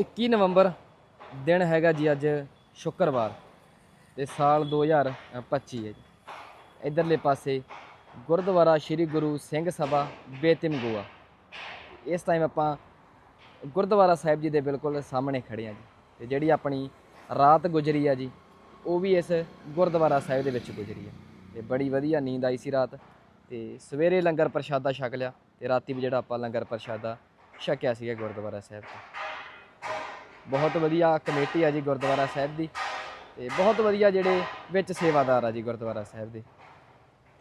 ਇੱਕੀ ਨਵੰਬਰ ਦਿਨ ਹੈਗਾ ਜੀ ਅੱਜ ਸ਼ੁੱਕਰਵਾਰ ਤੇ ਸਾਲ 2025 ਹੈ ਜੀ। ਇਧਰਲੇ ਪਾਸੇ ਗੁਰਦੁਆਰਾ ਸ੍ਰੀ ਗੁਰੂ ਸਿੰਘ ਸਭਾ ਬੇਤਿਮ ਗੋਆ। ਇਸ ਟਾਈਮ ਆਪਾਂ ਗੁਰਦੁਆਰਾ ਸਾਹਿਬ ਜੀ ਦੇ ਬਿਲਕੁਲ ਸਾਹਮਣੇ ਖੜੇ ਆ ਜੀ। ਤੇ ਜਿਹੜੀ ਆਪਣੀ ਰਾਤ ਗੁਜ਼ਰੀ ਆ ਜੀ, ਉਹ ਵੀ ਇਸ ਗੁਰਦੁਆਰਾ ਸਾਹਿਬ ਦੇ ਵਿੱਚ ਗੁਜ਼ਰੀ ਆ। ਤੇ ਬੜੀ ਵਧੀਆ ਨੀਂਦ ਆਈ ਸੀ ਰਾਤ, ਤੇ ਸਵੇਰੇ ਲੰਗਰ ਪ੍ਰਸ਼ਾਦਾ ਛਕ ਲਿਆ ਤੇ ਰਾਤੀ ਵੀ ਜਿਹੜਾ ਆਪਾਂ ਲੰਗਰ ਪ੍ਰਸ਼ਾਦਾ ਛਕਿਆ ਸੀਗਾ ਗੁਰਦੁਆਰਾ ਸਾਹਿਬ ਤੋਂ। ਬਹੁਤ ਵਧੀਆ ਕਮੇਟੀ ਆ ਜੀ ਗੁਰਦੁਆਰਾ ਸਾਹਿਬ ਦੀ ਤੇ ਬਹੁਤ ਵਧੀਆ ਜਿਹੜੇ ਵਿੱਚ ਸੇਵਾਦਾਰ ਆ ਜੀ ਗੁਰਦੁਆਰਾ ਸਾਹਿਬ ਦੇ।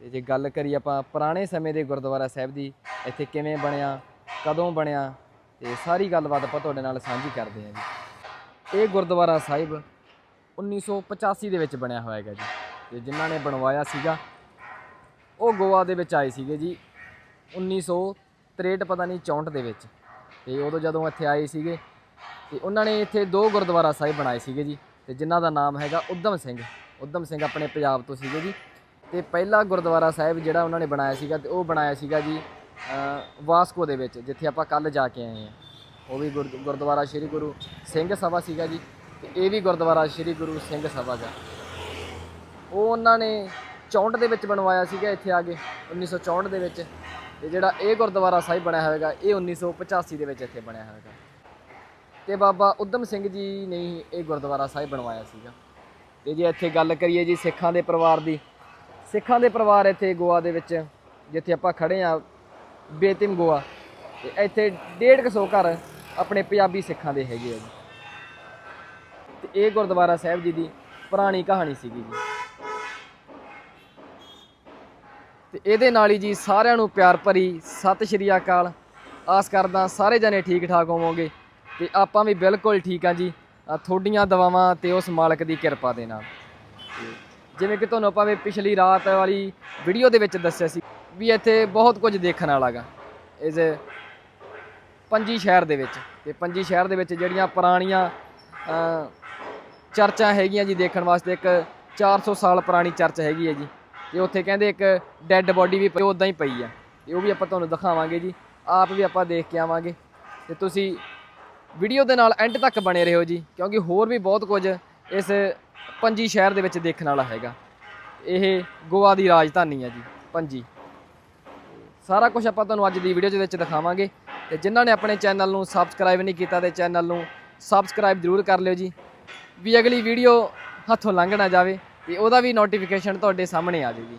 ਤੇ ਜੇ ਗੱਲ ਕਰੀ ਆਪਾਂ ਪੁਰਾਣੇ ਸਮੇਂ ਦੇ ਗੁਰਦੁਆਰਾ ਸਾਹਿਬ ਦੀ, ਇੱਥੇ ਕਿਵੇਂ ਬਣਿਆ ਕਦੋਂ ਬਣਿਆ ਤੇ ਸਾਰੀ ਗੱਲਬਾਤ ਆਪਾਂ ਤੁਹਾਡੇ ਨਾਲ ਸਾਂਝੀ ਕਰਦੇ ਹਾਂ ਜੀ। ਇਹ ਗੁਰਦੁਆਰਾ ਸਾਹਿਬ 1985 ਦੇ ਵਿੱਚ ਬਣਿਆ ਹੋਇਆ ਹੈਗਾ ਜੀ। ਤੇ ਜਿਨ੍ਹਾਂ ਨੇ ਬਣਵਾਇਆ ਸੀਗਾ, ਉਹ ਗੋਆ ਦੇ ਵਿੱਚ ਆਏ ਸੀਗੇ ਜੀ 1963 ਪਤਾ ਨਹੀਂ 64 ਦੇ ਵਿੱਚ। ਤੇ ਉਦੋਂ ਜਦੋਂ ਇੱਥੇ ਆਏ ਸੀਗੇ, ਤੇ ਉਹਨਾਂ ਨੇ ਇੱਥੇ ਦੋ ਗੁਰਦੁਆਰਾ ਸਾਹਿਬ ਬਣਾਏ ਸੀਗੇ ਜੀ, ਤੇ ਜਿਨ੍ਹਾਂ ਦਾ ਨਾਮ ਹੈਗਾ ਉਦਮ ਸਿੰਘ। ਉਦਮ ਸਿੰਘ ਆਪਣੇ ਪੰਜਾਬ ਤੋਂ ਸੀਗੇ ਜੀ। ਤੇ ਪਹਿਲਾ ਗੁਰਦੁਆਰਾ ਸਾਹਿਬ ਜਿਹੜਾ ਉਹਨਾਂ ਨੇ ਬਣਾਇਆ ਸੀਗਾ, ਤੇ ਉਹ ਬਣਾਇਆ ਸੀਗਾ ਜੀ ਵਾਸਕੋ ਦੇ ਵਿੱਚ, ਜਿੱਥੇ ਆਪਾਂ ਕੱਲ ਜਾ ਕੇ ਆਏ ਹਾਂ। ਉਹ ਵੀ ਗੁਰ- ਗੁਰਦੁਆਰਾ ਸ੍ਰੀ ਗੁਰੂ ਸਿੰਘ ਸਭਾ ਸੀਗਾ ਜੀ, ਤੇ ਇਹ ਵੀ ਗੁਰਦੁਆਰਾ ਸ੍ਰੀ ਗੁਰੂ ਸਿੰਘ ਸਭਾ ਦਾ। ਉਹ ਉਹਨਾਂ ਨੇ 64 ਦੇ ਵਿੱਚ ਬਣਵਾਇਆ ਸੀਗਾ ਇੱਥੇ ਆ ਕੇ 1964 ਦੇ ਵਿੱਚ। ਤੇ ਜਿਹੜਾ ਇਹ ਗੁਰਦੁਆਰਾ ਸਾਹਿਬ ਬਣਿਆ ਹੋਵੇਗਾ, ਇਹ 1985 ਦੇ ਵਿੱਚ ਇੱਥੇ ਬਣਿਆ ਹੋਵੇਗਾ। ਤੇ ਬਾਬਾ ਉਦਮ ਸਿੰਘ ਜੀ ਨੇ ਹੀ ਇਹ ਗੁਰਦੁਆਰਾ ਸਾਹਿਬ ਬਣਵਾਇਆ ਸੀਗਾ। ਤੇ ਜੇ ਇੱਥੇ ਗੱਲ ਕਰੀਏ ਜੀ ਸਿੱਖਾਂ ਦੇ ਪਰਿਵਾਰ ਦੀ, ਸਿੱਖਾਂ ਦੇ ਪਰਿਵਾਰ ਇੱਥੇ ਗੋਆ ਦੇ ਵਿੱਚ, ਜਿੱਥੇ ਆਪਾਂ ਖੜੇ ਆ ਬੇਤਿਮ ਗੋਆ। ਤੇ ਇੱਥੇ 150 ਘਰ ਆਪਣੇ ਪੰਜਾਬੀ ਸਿੱਖਾਂ ਦੇ ਹੈਗੇ ਆ ਜੀ। ਤੇ ਇਹ ਗੁਰਦੁਆਰਾ ਸਾਹਿਬ ਜੀ ਦੀ ਪੁਰਾਣੀ ਕਹਾਣੀ ਸੀਗੀ ਜੀ। ਤੇ ਇਹਦੇ ਨਾਲ ਹੀ ਜੀ ਸਾਰਿਆਂ ਨੂੰ ਪਿਆਰ ਭਰੀ ਸਤਿ ਸ਼੍ਰੀ ਅਕਾਲ। ਆਸ ਕਰਦਾ ਸਾਰੇ ਜਣੇ ਠੀਕ ਠਾਕ ਹੋਵੋਗੇ। ਤੇ ਆਪਾਂ ਵੀ ਬਿਲਕੁਲ ਠੀਕ ਆ ਜੀ। ਤੁਹਾਡੀਆਂ ਦਵਾਵਾਂ ਤੇ ਉਸ ਮਾਲਕ ਦੀ ਕਿਰਪਾ ਦੇ ਨਾਲ। ਜਿਵੇਂ ਕਿ ਤੁਹਾਨੂੰ ਆਪਾਂ ਵੀ ਪਿਛਲੀ ਰਾਤ ਵਾਲੀ ਵੀਡੀਓ ਦੇ ਵਿੱਚ ਦੱਸਿਆ ਸੀ ਵੀ ਇੱਥੇ ਬਹੁਤ ਕੁਝ ਦੇਖਣ ਵਾਲਾਗਾ ਇਸ ਪੰਜੀ ਸ਼ਹਿਰ ਦੇ ਵਿੱਚ। ਤੇ ਪੰਜੀ ਸ਼ਹਿਰ ਦੇ ਵਿੱਚ ਜਿਹੜੀਆਂ ਪੁਰਾਣੀਆਂ ਚਰਚਾਂ ਹੈਗੀਆਂ ਜੀ ਦੇਖਣ ਵਾਸਤੇ, ਇੱਕ 400 ਸਾਲ ਪੁਰਾਣੀ ਚਰਚ ਹੈਗੀ ਹੈ ਜੀ। ਤੇ ਉੱਥੇ ਕਹਿੰਦੇ ਇੱਕ ਡੈੱਡ ਬੋਡੀ ਵੀ ਪਈ ਉਦਾਂ ਹੀ ਪਈ ਆ। ਤੇ ਉਹ ਵੀ ਆਪਾਂ ਤੁਹਾਨੂੰ ਦਿਖਾਵਾਂਗੇ ਜੀ। ਆਪ ਵੀ ਆਪਾਂ ਦੇਖ ਕੇ ਆਵਾਂਗੇ। ਤੇ ਤੁਸੀਂ ਵੀਡੀਓ ਦੇ ਨਾਲ ਐਂਡ ਤੱਕ ਬਣੇ ਰਹੋ ਜੀ, ਕਿਉਂਕਿ ਹੋਰ ਵੀ ਬਹੁਤ ਕੁਝ ਇਸ ਪੰਜੀ ਸ਼ਹਿਰ ਦੇ ਵਿੱਚ ਦੇਖਣ ਵਾਲਾ ਹੈਗਾ। ਇਹ ਗੋਆ ਦੀ ਰਾਜਧਾਨੀ ਹੈ ਜੀ, ਪੰਜੀ। ਸਾਰਾ ਕੁਝ ਆਪਾਂ ਤੁਹਾਨੂੰ ਅੱਜ ਦੀ ਵੀਡੀਓ ਦੇ ਵਿੱਚ ਦਿਖਾਵਾਂਗੇ ਤੇ ਜਿਨ੍ਹਾਂ ਨੇ ਆਪਣੇ ਚੈਨਲ ਨੂੰ ਸਬਸਕ੍ਰਾਈਬ ਨਹੀਂ ਕੀਤਾ ਤੇ ਚੈਨਲ ਨੂੰ ਸਬਸਕ੍ਰਾਈਬ ਜ਼ਰੂਰ ਕਰ ਲਿਓ ਜੀ, ਵੀ ਅਗਲੀ ਵੀਡੀਓ ਹੱਥੋਂ ਲੰਘ ਨਾ ਜਾਵੇ ਤੇ ਉਹਦਾ ਵੀ ਨੋਟੀਫਿਕੇਸ਼ਨ ਤੁਹਾਡੇ ਸਾਹਮਣੇ ਆ ਜਾਊਗੀ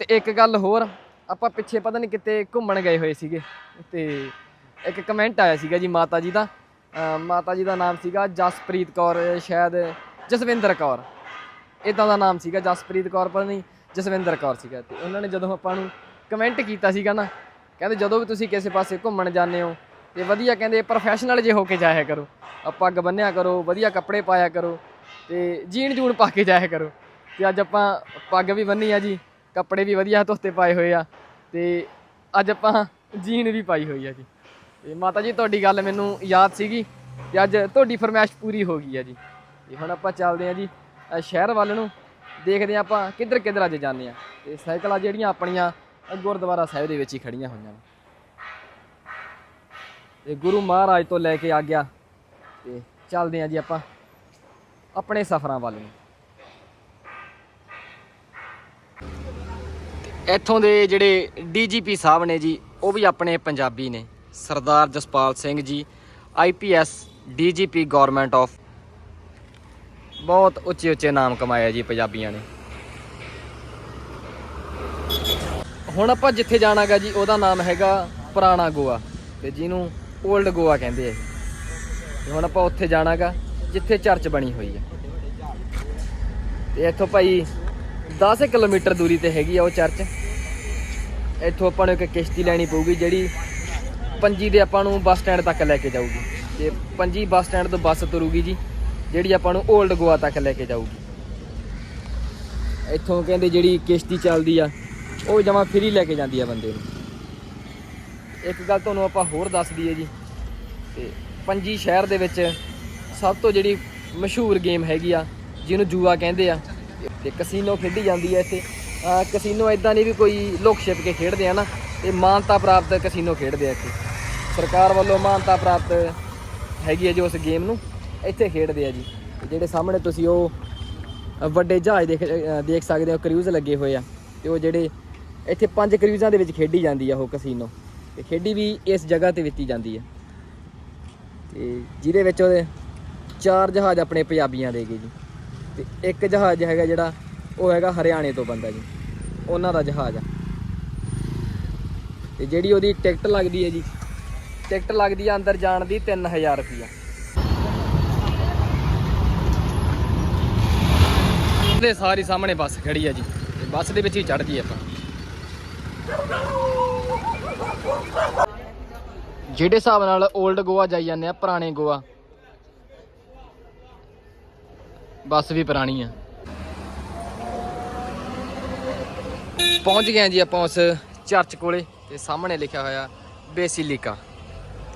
ਤੇ ਇੱਕ ਗੱਲ ਹੋਰ, ਆਪਾਂ ਪਿੱਛੇ ਪਤਾ ਨਹੀਂ ਕਿਤੇ ਘੁੰਮਣ ਗਏ ਹੋਏ ਸੀਗੇ ਤੇ ਇੱਕ ਕਮੈਂਟ ਆਇਆ ਸੀਗਾ ਜੀ ਮਾਤਾ ਜੀ ਦਾ ਮਾਤਾ ਜੀ ਦਾ ਨਾਮ ਸੀਗਾ ਜਸਪ੍ਰੀਤ ਕੌਰ, ਸ਼ਾਇਦ ਜਸਵਿੰਦਰ ਕੌਰ। ਇਦਾਂ ਦਾ ਨਾਮ ਸੀਗਾ ਜਸਪ੍ਰੀਤ ਕੌਰ, ਪਰ ਨਹੀਂ, ਜਸਵਿੰਦਰ ਕੌਰ ਸੀਗਾ। ਤੇ ਉਹਨਾਂ ਨੇ ਜਦੋਂ ਆਪਾਂ ਨੂੰ ਕਮੈਂਟ ਕੀਤਾ ਸੀਗਾ ਨਾ, ਕਹਿੰਦੇ ਜਦੋਂ ਵੀ ਤੁਸੀਂ ਕਿਸੇ ਪਾਸੇ ਘੁੰਮਣ ਜਾਂਦੇ ਹੋ, ਤੇ ਵਧੀਆ ਕਹਿੰਦੇ ਪ੍ਰੋਫੈਸ਼ਨਲ ਜੇ ਹੋ ਕੇ ਜਾਇਆ ਕਰੋ। ਪੱਗ ਬੰਨਿਆ ਕਰੋ, ਵਧੀਆ ਕੱਪੜੇ ਪਾਇਆ ਕਰੋ, ਤੇ ਜੀਨ ਜੂਨ ਪਾ ਕੇ ਜਾਇਆ ਕਰੋ। ਤੇ ਅੱਜ ਆਪਾਂ ਪੱਗ ਵੀ ਬੰਨੀ ਆ ਜੀ, ਕੱਪੜੇ ਵੀ ਵਧੀਆ ਧੋਤੇ ਪਾਏ ਹੋਏ ਆ, ਤੇ ਅੱਜ ਆਪਾਂ ਜੀਨ ਵੀ ਪਾਈ ਹੋਈ ਆ ਜੀ। ਤੇ ਮਾਤਾ ਜੀ, ਤੁਹਾਡੀ ਗੱਲ ਮੈਨੂੰ ਯਾਦ ਸੀਗੀ ਤੇ ਅੱਜ ਤੁਹਾਡੀ ਫਰਮਾਇਸ਼ ਪੂਰੀ ਹੋ ਗਈ ਆ ਜੀ। ਤੇ ਹੁਣ ਆਪਾਂ ਚੱਲਦੇ ਆ ਜੀ ਸ਼ਹਿਰ ਵੱਲ ਨੂੰ। ਦੇਖਦੇ ਆ ਆਪਾਂ ਕਿੱਧਰ ਕਿੱਧਰ ਅੱਜ ਜਾਂਦੇ ਆ ਤੇ ਸਾਈਕਲਾਂ ਜਿਹੜੀਆਂ ਆਪਣੀਆਂ ਗੁਰਦੁਆਰਾ ਸਾਹਿਬ ਦੇ ਵਿੱਚ ਹੀ ਖੜੀਆਂ ਹੋਈਆਂ ਨੇ। ਤੇ ਗੁਰੂ ਮਹਾਰਾਜ ਤੋਂ ਲੈ ਕੇ ਆ ਗਿਆ। ਤੇ ਚੱਲਦੇ ਆ ਜੀ ਆਪਾਂ ਆਪਣੇ ਸਫ਼ਰਾਂ ਵੱਲ ਨੂੰ। ਇੱਥੋਂ ਦੇ ਜਿਹੜੇ ਡੀਜੀਪੀ ਸਾਹਿਬ ਨੇ ਜੀ, ਉਹ ਵੀ ਆਪਣੇ ਪੰਜਾਬੀ ਨੇ। ਸਰਦਾਰ Jaspal Singh ji IPS DGP government of ਬਹੁਤ ਉੱਚੇ ਉੱਚੇ ਨਾਮ ਕਮਾਇਆ ਜੀ ਪੰਜਾਬੀਆਂ ਨੇ। ਹੁਣ ਆਪਾਂ ਜਿੱਥੇ ਜਾਣਾਗਾ ਜੀ, ਉਹਦਾ ਨਾਮ ਹੈਗਾ ਪੁਰਾਣਾ ਗੋਆ, ਤੇ ਜਿਹਨੂੰ 올ਡ ਗੋਆ ਕਹਿੰਦੇ ਆ ਤੇ ਹੁਣ ਆਪਾਂ ਉੱਥੇ ਜਾਣਾਗਾ, ਜਿੱਥੇ ਚਰਚ ਬਣੀ ਹੋਈ ਹੈ ਤੇ ਇੱਥੋਂ ਭਾਈ 10 ਕਿਲੋਮੀਟਰ ਦੂਰੀ ਤੇ ਹੈਗੀ ਆ ਉਹ ਚਰਚ। ਇੱਥੋਂ ਆਪਾਂ ਨੂੰ ਇੱਕ ਕਿਸ਼ਤੀ ਲੈਣੀ ਪਊਗੀ, ਜਿਹੜੀ ਪੰਜੀ ਦੇ ਆਪਾਂ ਨੂੰ ਬੱਸ ਸਟੈਂਡ ਤੱਕ ਲੈ ਕੇ ਜਾਊਗੀ। ਤੇ ਪੰਜੀ ਬੱਸ ਸਟੈਂਡ ਤੋਂ ਬੱਸ ਤੁਰੂਗੀ ਜੀ, ਜਿਹੜੀ ਆਪਾਂ ਨੂੰ 올ਡ ਗੋਆ ਤੱਕ ਲੈ ਕੇ ਜਾਊਗੀ। ਇੱਥੋਂ ਕਹਿੰਦੇ ਜਿਹੜੀ ਕਿਸ਼ਤੀ ਚੱਲਦੀ ਆ, ਉਹ ਜਮਾ ਫ੍ਰੀ ਲੈ ਕੇ ਜਾਂਦੀ ਆ ਬੰਦੇ ਨੂੰ। ਇੱਕ ਗੱਲ ਤੁਹਾਨੂੰ ਆਪਾਂ ਹੋਰ ਦੱਸ ਦਈਏ ਜੀ, ਤੇ ਪੰਜੀ ਸ਼ਹਿਰ ਦੇ ਵਿੱਚ ਸਭ ਤੋਂ ਜਿਹੜੀ ਮਸ਼ਹੂਰ ਗੇਮ ਹੈਗੀ ਆ, ਜਿਹਨੂੰ ਜੂਆ ਕਹਿੰਦੇ ਆ, ਤੇ ਕਸੀਨੋ ਖੇਡੀ ਜਾਂਦੀ ਹੈ ਇੱਥੇ। ਕਸੀਨੋ ਇਦਾਂ ਨਹੀਂ ਵੀ ਕੋਈ ਲੁਕ ਛਿਪ ਕੇ ਖੇਡਦੇ ਆ ਨਾ, ਤੇ ਮਾਨਤਾ ਪ੍ਰਾਪਤ ਕਸੀਨੋ ਖੇਡਦੇ ਆ ਇੱਥੇ। ਸਰਕਾਰ ਵੱਲੋਂ ਮਾਨਤਾ ਪ੍ਰਾਪਤ ਹੈਗੀ ਹੈ ਜੀ ਉਸ ਗੇਮ ਨੂੰ। ਇੱਥੇ ਖੇਡਦੇ ਆ ਜੀ। ਤੇ ਜਿਹੜੇ ਸਾਹਮਣੇ ਤੁਸੀਂ ਉਹ ਵੱਡੇ ਜਹਾਜ਼ ਦੇਖ ਦੇਖ ਸਕਦੇ ਹੋ ਕਰੂਜ਼ ਲੱਗੇ ਹੋਏ ਆ। ਤੇ ਉਹ ਜਿਹੜੇ ਇੱਥੇ ਪੰਜ ਕਰੂਜ਼ਾਂ ਦੇ ਵਿੱਚ ਖੇਡੀ ਜਾਂਦੀ ਆ ਉਹ ਕਸੀਨੋ ਤੇ ਖੇਡੀ ਵੀ ਇਸ ਜਗ੍ਹਾ ਤੇ ਵਿੱਤੀ ਜਾਂਦੀ ਹੈ ਤੇ ਜਿਹਦੇ ਵਿੱਚ ਉਹਦੇ ਚਾਰ ਜਹਾਜ਼ ਆਪਣੇ ਪੰਜਾਬੀਆਂ ਦੇ ਗਏ ਜੀ। ਤੇ ਇੱਕ ਜਹਾਜ਼ ਹੈਗਾ ਜਿਹੜਾ, ਉਹ ਹੈਗਾ ਹਰਿਆਣੇ ਤੋਂ ਬੰਦਾ ਜੀ। ਉਹਨਾਂ ਦਾ ਜਹਾਜ਼ ਆ। ਤੇ ਜਿਹੜੀ ਉਹਦੀ ਟਿਕਟ ਲੱਗਦੀ ਹੈ ਜੀ ਟਿਕਟ ਲੱਗਦੀ ਆ ਅੰਦਰ ਜਾਣ ਦੀ 3000 ਰੁਪਈਆ। ਦੇ ਸਾਰੀ ਸਾਹਮਣੇ ਬੱਸ ਖੜੀ ਆ ਜੀ। ਬੱਸ ਦੇ ਵਿੱਚ ਹੀ ਚੜ ਜੀ ਆਪਾਂ। ਜਿਹੜੇ ਹਿਸਾਬ ਨਾਲ 올ਡ ਗੋਆ ਜਾਈ ਜਾਂਦੇ ਆ, ਪੁਰਾਣੇ ਗੋਆ, ਬੱਸ ਵੀ ਪੁਰਾਣੀ ਆ। ਪਹੁੰਚ ਗਏ ਜੀ ਆਪਾਂ ਉਸ ਚਰਚ ਕੋਲੇ ਤੇ ਸਾਹਮਣੇ ਲਿਖਿਆ ਹੋਇਆ ਬੇਸਿਲਿਕਾ।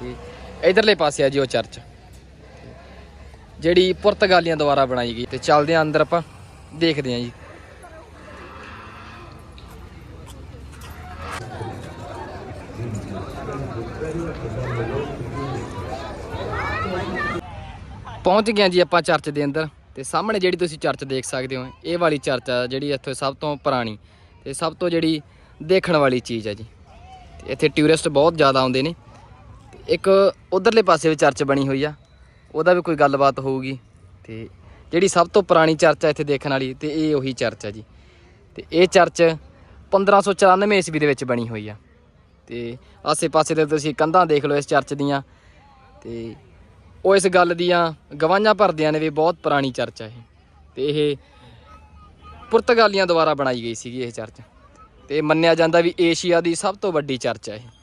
ਤੇ ਇਧਰਲੇ ਪਾਸੇ ਆ ਜੀ ਉਹ ਚਰਚ। ਜਿਹੜੀ ਪੁਰਤਗਾਲੀਆਂ ਦੁਆਰਾ ਬਣਾਈ ਗਈ। ਤੇ ਚੱਲਦੇ ਆਂ ਅੰਦਰ ਆਪਾਂ। ਦੇਖਦੇ ਆਂ ਜੀ। ਪਹੁੰਚ ਗਏ ਹਾਂ ਜੀ ਆਪਾਂ ਚਰਚ ਦੇ ਅੰਦਰ। ਤੇ ਸਾਹਮਣੇ ਜਿਹੜੀ ਤੁਸੀਂ ਚਰਚ ਦੇਖ ਸਕਦੇ ਹੋ, ਇਹ ਵਾਲੀ ਚਰਚ ਆ ਜਿਹੜੀ ਇੱਥੇ ਸਭ ਤੋਂ ਪੁਰਾਣੀ। ਤੇ ਸਭ ਤੋਂ ਜਿਹੜੀ ਦੇਖਣ ਵਾਲੀ ਚੀਜ਼ ਹੈ ਜੀ। ਤੇ ਇੱਥੇ ਟੂਰਿਸਟ ਬਹੁਤ ਜ਼ਿਆਦਾ ਆਉਂਦੇ ਨੇ। ਇੱਕ ਉਧਰਲੇ ਪਾਸੇ ਵੀ ਚਰਚ ਬਣੀ ਹੋਈ ਆ। ਉਹਦਾ ਵੀ ਕੋਈ ਗੱਲਬਾਤ ਹੋਊਗੀ। ਤੇ ਜਿਹੜੀ ਸਭ ਤੋਂ ਪੁਰਾਣੀ ਚਰਚ ਆ ਇੱਥੇ ਦੇਖਣ ਵਾਲੀ, ਤੇ ਇਹ ਉਹੀ ਚਰਚ ਆ ਜੀ। ਤੇ ਇਹ ਚਰਚ 1594 ਈਸਵੀ ਦੇ ਵਿੱਚ ਬਣੀ ਹੋਈ ਆ। ਤੇ ਆਸੇ-ਪਾਸੇ ਦੇ ਤੁਸੀਂ ਕੰਧਾਂ ਦੇਖ ਲਓ ਇਸ ਚਰਚ ਦੀਆਂ। ਤੇ ਉਹ ਇਸ ਗੱਲ ਦੀਆਂ ਗਵਾਹਾਂ ਭਰਦਿਆਂ ਨੇ ਵੀ ਬਹੁਤ ਪੁਰਾਣੀ ਚਰਚ ਆ ਇਹ। ਤੇ ਇਹ ਪੁਰਤਗਾਲੀਆਂ ਦੁਆਰਾ ਬਣਾਈ ਗਈ ਸੀਗੀ ਇਹ ਚਰਚ। ਤੇ ਮੰਨਿਆ ਜਾਂਦਾ ਵੀ ਏਸ਼ੀਆ ਦੀ ਸਭ ਤੋਂ ਵੱਡੀ ਚਰਚ ਹੈ ਇਹ।